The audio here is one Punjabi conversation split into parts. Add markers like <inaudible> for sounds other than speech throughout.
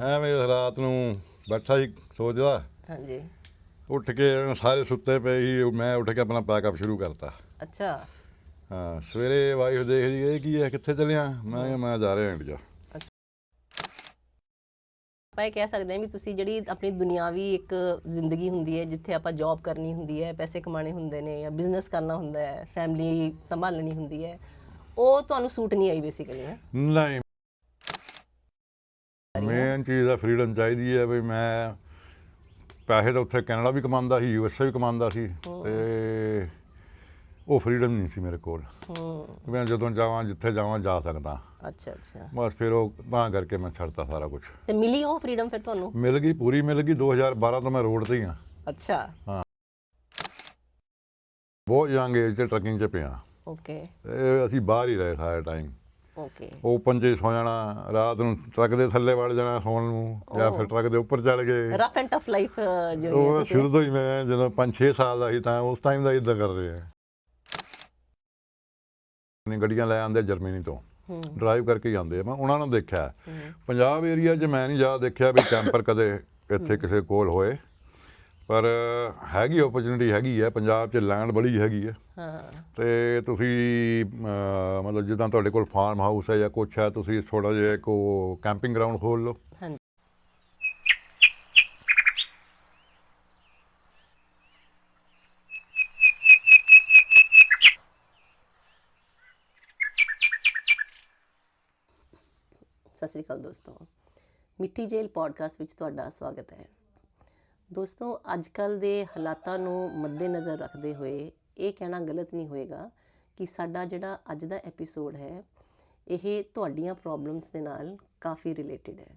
ਐਵੇਂ ਰਾਤ ਨੂੰ ਬੈਠਾ ਸੀ ਸੋਚਦਾ। ਹਾਂਜੀ। ਉੱਠ ਕੇ ਸਾਰੇ ਸੁੱਤੇ ਪਏ ਸੀ ਮੈਂ ਉੱਠ ਕੇ ਆਪਣਾ ਪੈਕਅਪ ਸ਼ੁਰੂ ਕਰਤਾ। ਅੱਛਾ। ਹਾਂ ਸਵੇਰੇ ਵਾਈਫ ਦੇਖਦੀ ਇਹ ਕੀ ਹੈ ਕਿੱਥੇ ਚੱਲਿਆ ਮੈਂ ਕਿਹਾ ਮੈਂ ਜਾ ਰਿਹਾ ਇੰਡੀਆ। ਆਪਾਂ ਇਹ ਕਹਿ ਸਕਦੇ ਹਾਂ ਵੀ ਤੁਸੀਂ ਜਿਹੜੀ ਆਪਣੀ ਦੁਨਿਆਵੀ ਇੱਕ ਜ਼ਿੰਦਗੀ ਹੁੰਦੀ ਹੈ ਜਿੱਥੇ ਆਪਾਂ ਜੌਬ ਕਰਨੀ ਹੁੰਦੀ ਹੈ ਪੈਸੇ ਕਮਾਣੇ ਹੁੰਦੇ ਨੇ ਜਾਂ ਬਿਜ਼ਨਸ ਕਰਨਾ ਹੁੰਦਾ ਹੈ ਫੈਮਿਲੀ ਸੰਭਾਲਣੀ ਹੁੰਦੀ ਹੈ ਉਹ ਤੁਹਾਨੂੰ ਸੂਟ ਨਹੀਂ ਆਈ ਬੇਸਿਕਲੀ ਹੈ? ਨਹੀਂ ਮੇਨ ਚੀਜ਼ ਆ ਫਰੀडम ਚਾਹੀਦੀ ਹੈ ਵੀ ਮੈਂ ਪੈਸੇ ਤਾਂ ਉੱਥੇ ਕੈਨੇਡਾ ਵੀ ਕਮਾਉਂਦਾ ਸੀ ਯੂ ਯੂਐਸਏ ਵੀ ਕਮਾਉਂਦਾ ਸੀ ਤੇ ਉਹ ਫਰੀडम ਨਹੀਂ ਸੀ ਮੇਰੇ ਕੋਲ। ਹੂੰ ਮੈਂ ਜਦੋਂ ਜਾਵਾਂ ਜਿੱਥੇ ਜਾਵਾਂ ਜਾ ਸਕਦਾ। ਅੱਛਾ ਅੱਛਾ। ਬਸ ਫਿਰ ਉਹ ਤਾਂ ਕਰਕੇ ਮੈਂ ਛੱਡਤਾ ਸਾਰਾ ਕੁਝ ਤੇ ਮਿਲੀ ਉਹ ਫਰੀडम ਫਿਰ ਤੁਹਾਨੂੰ? ਮਿਲ ਗਈ ਪੂਰੀ ਮਿਲ ਗਈ। 2012 ਤੋਂ ਮੈਂ ਰੋਡ ਤੇ ਹੀ ਆ। ਅੱਛਾ। ਹਾਂ। ਬਹੁਤ ਯੰਗ ਏਜ ਤੇ ਟਰੱਕਿੰਗ 'ਚ ਪਿਆ। ਓਕੇ ਤੇ ਅਸੀਂ ਬਾਹਰ ਹੀ ਰਹੇ ਸਾਰਾ ਟਾਈਮ ਓਕੇ ਓਪਨ 'ਚ ਹੀ ਸੌ ਜਾਣਾ ਰਾਤ ਨੂੰ ਟਰੱਕ ਦੇ ਥੱਲੇ ਵੜ ਜਾਣਾ ਸੌਣ ਨੂੰ ਜਾਂ ਫਿਰ। ਟਰੱਕ ਦੇ ਉੱਪਰ ਚੜ ਗਏ ਰਫ ਐਂਡ ਟਫ ਲਾਈਫ ਜੋ ਹੈ ਉਹ ਸ਼ੁਰੂ ਤੋਂ ਹੀ ਮੈਂ ਜਦੋਂ 5-6 ਸਾਲ ਦਾ ਸੀ ਤਾਂ ਉਸ ਟਾਈਮ ਦਾ ਇਦਾਂ ਕਰ ਰਹੇ। ਨੇ ਗੱਡੀਆਂ ਲੈ ਆਂਦੇ ਜਰਮਨੀ ਤੋਂ। ਡਰਾਈਵ ਕਰਕੇ ਆਉਂਦੇ ਆ। ਮੈਂ ਉਹਨਾਂ ਨੂੰ ਦੇਖਿਆ। ਪੰਜਾਬ ਏਰੀਆ 'ਚ ਮੈਂ ਨਹੀਂ ਜਾ ਦੇਖਿਆ ਵੀ ਕੈਂਪਰ ਕਦੇ ਇੱਥੇ ਕਿਸੇ ਕੋਲ ਹੋਏ। ਪਰ ਹੈਗੀ ਓਪਰਚੁਨਿਟੀ ਹੈਗੀ ਹੈ ਪੰਜਾਬ 'ਚ ਲੈਂਡ ਬੜੀ ਹੈਗੀ ਹੈ। ਹਾਂ। ਤੇ ਤੁਸੀਂ ਅਹ, ਮਤਲਬ ਜਿੱਦਾਂ ਤੁਹਾਡੇ ਕੋਲ ਫਾਰਮ ਹਾਊਸ ਹੈ ਜਾਂ ਕੁਛ ਹੈ ਤੁਸੀਂ ਥੋੜਾ ਜਿਹਾ ਕੋ ਕੈਂਪਿੰਗ ਗਰਾਊਂਡ ਖੋਲ ਲਓ। ਹਾਂਜੀ। ਸਤਿ ਸ੍ਰੀ ਅਕਾਲ ਦੋਸਤੋ। ਮਿੱਠੀ ਜੇਲ ਪੋਡਕਾਸਟ ਵਿੱਚ ਤੁਹਾਡਾ ਸਵਾਗਤ ਹੈ। ਦੋਸਤੋ ਅੱਜ ਕੱਲ ਦੇ ਹਾਲਾਤਾਂ ਨੂੰ ਮੱਦੇਨਜ਼ਰ ਰੱਖਦੇ ਹੋਏ ਇਹ ਕਹਿਣਾ ਗਲਤ ਨਹੀਂ ਹੋਏਗਾ ਕਿ ਸਾਡਾ ਜਿਹੜਾ ਅੱਜ ਦਾ ਐਪੀਸੋਡ ਹੈ, ਇਹ ਤੁਹਾਡੀਆਂ ਪ੍ਰੋਬਲਮਸ ਦੇ ਨਾਲ ਕਾਫੀ ਰਿਲੇਟਡ ਹੈ।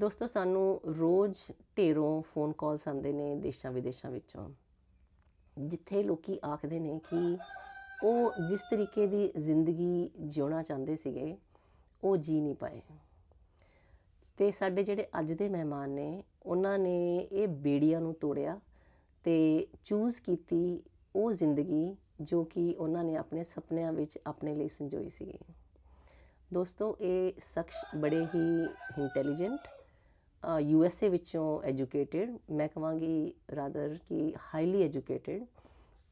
ਦੋਸਤੋ, ਸਾਨੂੰ ਰੋਜ਼ ਢੇਰੋਂ ਫੋਨ ਕਾਲਸ ਆਉਂਦੇ ਨੇ ਦੇਸ਼ਾਂ ਵਿਦੇਸ਼ਾਂ ਵਿੱਚੋਂ, ਜਿੱਥੇ ਲੋਕੀ ਆਖਦੇ ਨੇ ਕਿ ਉਹ ਜਿਸ ਤਰੀਕੇ ਦੀ ਜ਼ਿੰਦਗੀ ਜਿਉਣਾ ਚਾਹੁੰਦੇ ਸੀਗੇ, ਉਹ ਜੀ ਨਹੀਂ ਪਾਏ। ਤੇ ਸਾਡੇ ਜਿਹੜੇ ਅੱਜ ਦੇ ਮਹਿਮਾਨ ਨੇ ਉਹਨਾਂ ਨੇ ਇਹ ਬੇੜੀਆਂ ਨੂੰ ਤੋੜਿਆ ਤੇ ਚੂਜ਼ ਕੀਤੀ ਉਹ ਜ਼ਿੰਦਗੀ ਜੋ ਕਿ ਉਹਨਾਂ ਨੇ ਆਪਣੇ ਸੁਪਨਿਆਂ ਵਿੱਚ ਆਪਣੇ ਲਈ ਸੰਜੋਈ ਸੀਗੀ। ਦੋਸਤੋ, ਇਹ ਸ਼ਖਸ ਬੜੇ ਹੀ ਇੰਟੈਲੀਜੈਂਟ ਯੂ ਐਸ ਏ ਵਿੱਚੋਂ ਐਜੂਕੇਟਿਡ ਮੈਂ ਕਹਾਂਗੀ ਰਾਦਰ ਕਿ ਹਾਈਲੀ ਐਜੂਕੇਟਿਡ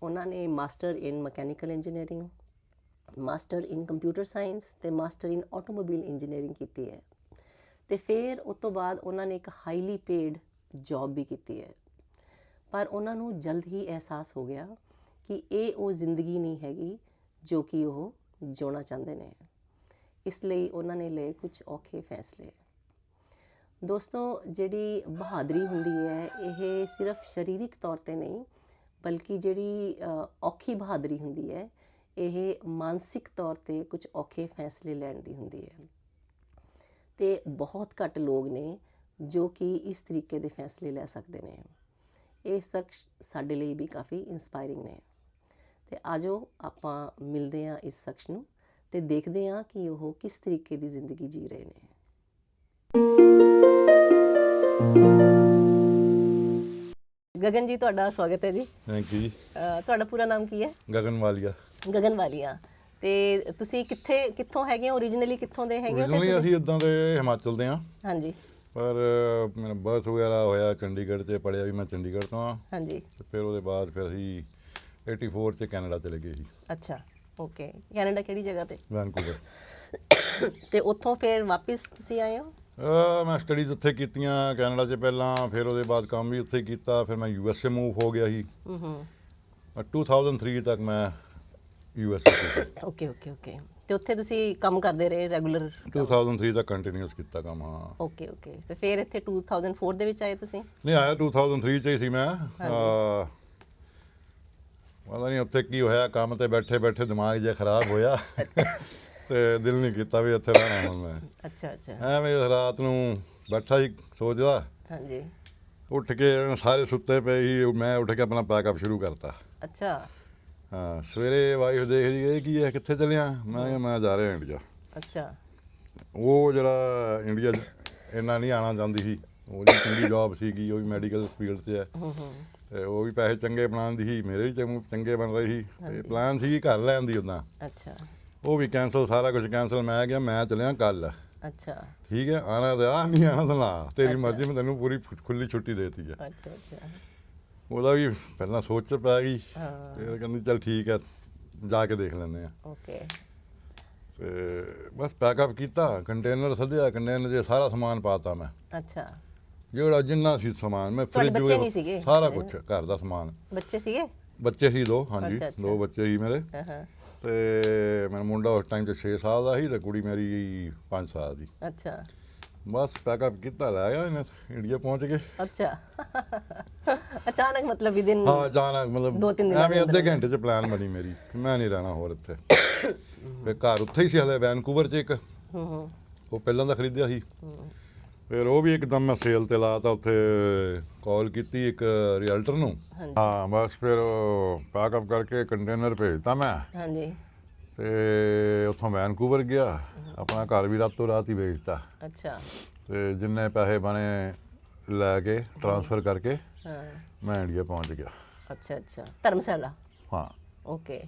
ਉਹਨਾਂ ਨੇ master in mechanical engineering master in computer science ਤੇ ਮਾਸਟਰ ਇਨ ਆਟੋਮੋਬਾਈਲ ਇੰਜੀਨੀਅਰਿੰਗ ਕੀਤੀ ਹੈ। ਤੇ ਫਿਰ ਉਸ ਤੋਂ ਬਾਅਦ ਉਹਨਾਂ ਨੇ ਇੱਕ ਹਾਈਲੀ ਪੇਡ ਜੌਬ ਵੀ ਕੀਤੀ ਹੈ। ਪਰ ਉਹਨਾਂ ਨੂੰ ਜਲਦ ਹੀ ਅਹਿਸਾਸ ਹੋ ਗਿਆ ਕਿ ਇਹ ਉਹ ਜ਼ਿੰਦਗੀ ਨਹੀਂ ਹੈਗੀ ਜੋ ਕਿ ਉਹ ਜਿਉਣਾ ਚਾਹੁੰਦੇ ਨੇ। ਇਸ ਲਈ ਉਹਨਾਂ ਨੇ ਲਏ ਕੁਝ ਔਖੇ ਫੈਸਲੇ। ਦੋਸਤੋ, ਜਿਹੜੀ ਬਹਾਦਰੀ ਹੁੰਦੀ ਹੈ, ਇਹ ਸਿਰਫ ਸਰੀਰਕ ਤੌਰ ਤੇ ਨਹੀਂ, ਬਲਕਿ ਜਿਹੜੀ ਔਖੀ ਬਹਾਦਰੀ ਹੁੰਦੀ ਹੈ, ਇਹ ਮਾਨਸਿਕ ਤੌਰ ਤੇ ਕੁਝ ਔਖੇ ਫੈਸਲੇ ਲੈਣ ਦੀ ਹੁੰਦੀ ਹੈ। ਤੇ ਬਹੁਤ ਘੱਟ ਲੋਕ ਨੇ ਜੋ ਕਿ ਇਸ ਤਰੀਕੇ ਦੇ ਫੈਸਲੇ ਲੈ ਸਕਦੇ ਨੇ। ਇਹ ਸ਼ਖਸ ਸਾਡੇ ਲਈ ਵੀ ਕਾਫੀ ਇਨਸਪਾਇਰਿੰਗ ਨੇ। ਤੇ ਆਜੋ ਆਪਾਂ ਮਿਲਦੇ ਹਾਂ ਇਸ ਸ਼ਖਸ ਨੂੰ ਤੇ ਦੇਖਦੇ ਹਾਂ ਕਿ ਉਹ ਕਿਸ ਤਰੀਕੇ ਦੀ ਜ਼ਿੰਦਗੀ ਜੀ ਰਹੇ ਨੇ। ਗਗਨ ਜੀ ਤੁਹਾਡਾ ਸਵਾਗਤ ਹੈ ਜੀ। ਥੈਂਕ ਯੂ ਜੀ। ਤੁਹਾਡਾ ਪੂਰਾ ਨਾਮ ਕੀ ਹੈ? ਗਗਨ ਵਾਲੀਆ। ਗਗਨ ਵਾਲੀਆ। ਤੇ ਤੁਸੀਂ ਕਿੱਥੇ ਕਿੱਥੋਂ ਹੈਗੇ ਹੋ? Origignally ਕਿੱਥੋਂ ਦੇ ਹੈਗੇ ਹੋ ਤੇ ਤੁਸੀਂ- ਅਸੀਂ ਇਦਾਂ ਦੇ ਹਿਮਾਚਲ ਦੇ ਆ ਹਾਂਜੀ। ਪਰ ਮੇਰਾ ਬਰਥ ਵਗੈਰਾ ਹੋਇਆ ਚੰਡੀਗੜ੍ਹ 'ਚ ਪੜਿਆ ਵੀ ਮੈਂ ਚੰਡੀਗੜ੍ਹ ਤੋਂ ਆ ਹਾਂਜੀ। ਤੇ ਫਿਰ ਉਹਦੇ ਬਾਅਦ ਫਿਰ ਅਸੀਂ 84 'ਚ ਕੈਨੇਡਾ ਚਲੇ ਗਏ ਸੀ। ਅੱਛਾ ਓਕੇ ਕੈਨੇਡਾ ਕਿਹੜੀ ਜਗ੍ਹਾ ਤੇ? ਵੈਨਕੂਵਰ ਤੇ ਉੱਥੋਂ ਫਿਰ ਵਾਪਸ ਤੁਸੀਂ ਆਏ ਹੋ? ਅਹ ਮੈਂ ਸਟੱਡੀਜ਼ ਉੱਥੇ ਕੀਤੀਆਂ ਕੈਨੇਡਾ 'ਚ ਪਹਿਲਾਂ ਫਿਰ ਉਹਦੇ ਬਾਅਦ ਕੰਮ ਵੀ ਉੱਥੇ ਕੀਤਾ ਫਿਰ ਮੈਂ ਯੂ ਐਸ ਏ ਮੂਵ ਹੋ ਗਿਆ ਸੀ। ਹੂੰ ਹੂੰ। ਮੈਂ 2003 ਤੱਕ ਮੈਂ U S okay okay okay ਤੇ ਉੱਥੇ ਤੁਸੀਂ ਕੰਮ ਕਰਦੇ ਰਹੇ ਰੈਗੂਲਰ 2003 ਤੱਕ ਕੰਟੀਨਿਊਸ ਕੀਤਾ ਕੰਮ ਹਾਂ। ਓਕੇ ਓਕੇ ਤੇ ਫਿਰ ਇੱਥੇ 2004 ਦੇ ਵਿੱਚ ਆਏ ਤੁਸੀਂ? ਨਹੀਂ ਆਇਆ 2003 ਚ ਹੀ ਸੀ ਮੈਂ। ਪਤਾ ਨਹੀਂ ਉੱਥੇ ਕੀ ਹੋਇਆ ਕੰਮ ਤੇ ਬੈਠੇ ਬੈਠੇ ਦਿਮਾਗ ਜਿਹਾ ਖਰਾਬ ਹੋਇਆ। <laughs> ਤੇ ਦਿਲ ਨਹੀਂ ਕੀਤਾ ਵੀ ਇੱਥੇ ਰਹਿਣਾ ਹੁਣ ਮੈਂ। ਅੱਛਾ ਅੱਛਾ। ਐਵੇਂ ਰਾਤ ਨੂੰ ਬੈਠਾ ਸੀ ਸੋਚਦਾ। ਹਾਂਜੀ। ਉੱਠ ਕੇ ਸਾਰੇ ਸੁੱਤੇ ਪਏ ਸੀ ਮੈਂ ਉੱਠ ਕੇ ਆਪਣਾ ਪੈਕਅਪ ਸ਼ੁਰੂ ਕਰਤਾ। ਅੱਛਾ। ਹਾਂ ਸਵੇਰੇ ਵਾਈਫ ਦੇਖਦੀ ਇਹ ਕੀ ਹੈ ਕਿੱਥੇ ਚੱਲਿਆ ਮੈਂ ਕਿਹਾ ਮੈਂ ਜਾ ਰਿਹਾ ਇੰਡੀਆ ਅੱਛਾ। ਉਹ ਜਿਹੜਾ ਇੰਡੀਆ ਇੰਨਾ ਨਹੀਂ ਆਣਾ ਚਾਹੁੰਦੀ ਸੀ। ਉਹਦੀ ਚੰਗੀ ਜੌਬ ਸੀਗੀ ਉਹ ਵੀ ਮੈਡੀਕਲ ਫੀਲਡ 'ਚ ਹੈ। ਹੂੰ ਹੂੰ। ਤੇ ਉਹ ਵੀ ਪੈਸੇ ਚੰਗੇ ਬਣਾਉਂਦੀ ਸੀ ਮੇਰੇ ਵੀ ਚੰਗ- ਚੰਗੇ ਬਣ ਰਹੇ ਸੀ। ਪਲਾਨ ਸੀ ਘਰ ਲੈਣ ਦੀ ਉਦਾਂ ਅੱਛਾ। ਉਹ ਵੀ ਕੈਨਸਲ ਸਾਰਾ ਕੁਝ ਕੈਨਸਲ ਮੈਂ ਗਿਆ ਮੈਂ ਚੱਲਿਆ ਕੱਲ। ਅੱਛਾ। ਠੀਕ ਹੈ ਆਣਾ ਤੇ ਆ ਨਹੀਂ ਆਣਾ ਤਾਂ ਨਾ ਤੇਰੀ। ਮਰਜ਼ੀ ਮੈਂ ਤੈਨੂੰ ਪੂਰੀ ਖੁ- ਖੁੱਲੀ ਛੁੱਟੀ ਦੇਤੀ ਹੈ। ਅੱਛਾ ਅੱਛਾ। ਉਹਦਾ ਵੀ ਪਹਿਲਾਂ ਸੋਚ ਚ ਪੈ ਗਈ ਹਾਂ। ਫਿਰ ਕਹਿੰਦੀ ਚੱਲ ਠੀਕ ਹੈ ਜਾ ਕੇ ਦੇਖ ਲੈਂਦੇ ਆ। ਓਕੇ। ਤੇ ਬਸ ਪੈਕਅਪ ਕੀਤਾ ਕੰਟੇਨਰ ਸੱਦਿਆ ਕੰਟੇਨਰ 'ਚ ਸਾਰਾ ਸਮਾਨ ਪਾਤਾ ਮੈਂ। ਅੱਛਾ। ਜਿਹੜਾ ਜਿੰਨਾ ਸੀ ਸਮਾਨ ਮੈਂ ਤੁਹਾਡੇ ਫ੍ਰਿਜ ਬੱਚੇ ਨਹੀਂ ਸੀਗੇ? ਸਾਰਾ ਕੁਝ ਘਰ ਦਾ ਸਮਾਨ। ਬੱਚੇ ਸੀਗੇ? ਬੱਚੇ ਸੀ ਦੋ ਹਾਂਜੀ ਅੱਛਾ, ਅੱਛਾ। ਦੋ ਬੱਚੇ ਸੀ ਮੇਰੇ। ਹਾਂ ਹਾਂ। ਤੇ ਮੇਰਾ ਮੁੰਡਾ ਉਸ ਟਾਈਮ 'ਚ 6 ਸਾਲ ਦਾ ਸੀ ਤੇ ਕੁੜੀ ਮੇਰੀ 5 ਸਾਲ ਦੀ। ਅੱਛਾ। ਬਸ ਪੈਕਅਪ ਕੀਤਾ ਲੈ ਗਿਆ ਇਹਨੇ ਇੰਡੀਆ ਪਹੁੰਚ ਗਏ। ਅੱਛਾ। ਅਚਾਨਕ ਮਤਲਬ ਵੀ ਦਿਨ ਹਾਂ ਜਾਣਾ ਮਤਲਬ ਦੋ ਤਿੰਨ ਦਿਨਾਂ ਐਵੇਂ ਅੱਧੇ। ਘੰਟੇ 'ਚ ਪਲਾਨ ਬਣੀ ਮੇਰੀ ਕਿ ਮੈਂ ਨਹੀਂ ਰਹਿਣਾ ਹੋਰ ਇੱਥੇ। ਫਿਰ ਘਰ ਉੱਥੇ ਹੀ ਸੀ ਹਲੇ ਵੈਨਕੂਵਰ 'ਚ ਇੱਕ। ਹੂੰ ਹੂੰ। ਉਹ ਪਹਿਲਾਂ ਦਾ ਖਰੀਦਿਆ ਸੀ। ਫਿਰ ਉਹ ਵੀ ਇੱਕਦਮ ਮੈਂ ਸੇਲ ਤੇ ਲਾਤਾ ਉੱਥੇ ਕਾਲ ਕੀਤੀ ਇੱਕ ਰੀਅਲਟਰ ਨੂੰ। ਹਾਂ ਬਸ ਫਿਰ ਪੈਕਅਪ ਕਰਕੇ ਕੰਟੇਨਰ ਭੇਜਤਾ ਮੈਂ। ਹਾਂਜੀ। ਤੇ ਉੱਥੋਂ ਵੈਨਕੂਵਰ ਗਿਆ ਆਪਣਾ ਘਰ ਵੀ ਰਾਤੋਂ ਰਾਤ ਹੀ ਵੇਚਤਾ ਅੱਛਾ। ਤੇ ਜਿੰਨੇ ਪੈਸੇ ਬਣੇ ਲੈ ਕੇ ਟ੍ਰਾਂਸਫਰ ਕਰਕੇ ਹਾਂ। ਮੈਂ ਇੰਡੀਆ ਪਹੁੰਚ ਗਿਆ। ਅੱਛਾ ਅੱਛਾ। ਧਰਮਸ਼ਾਲਾ? ਹਾਂ। ਓਕੇ।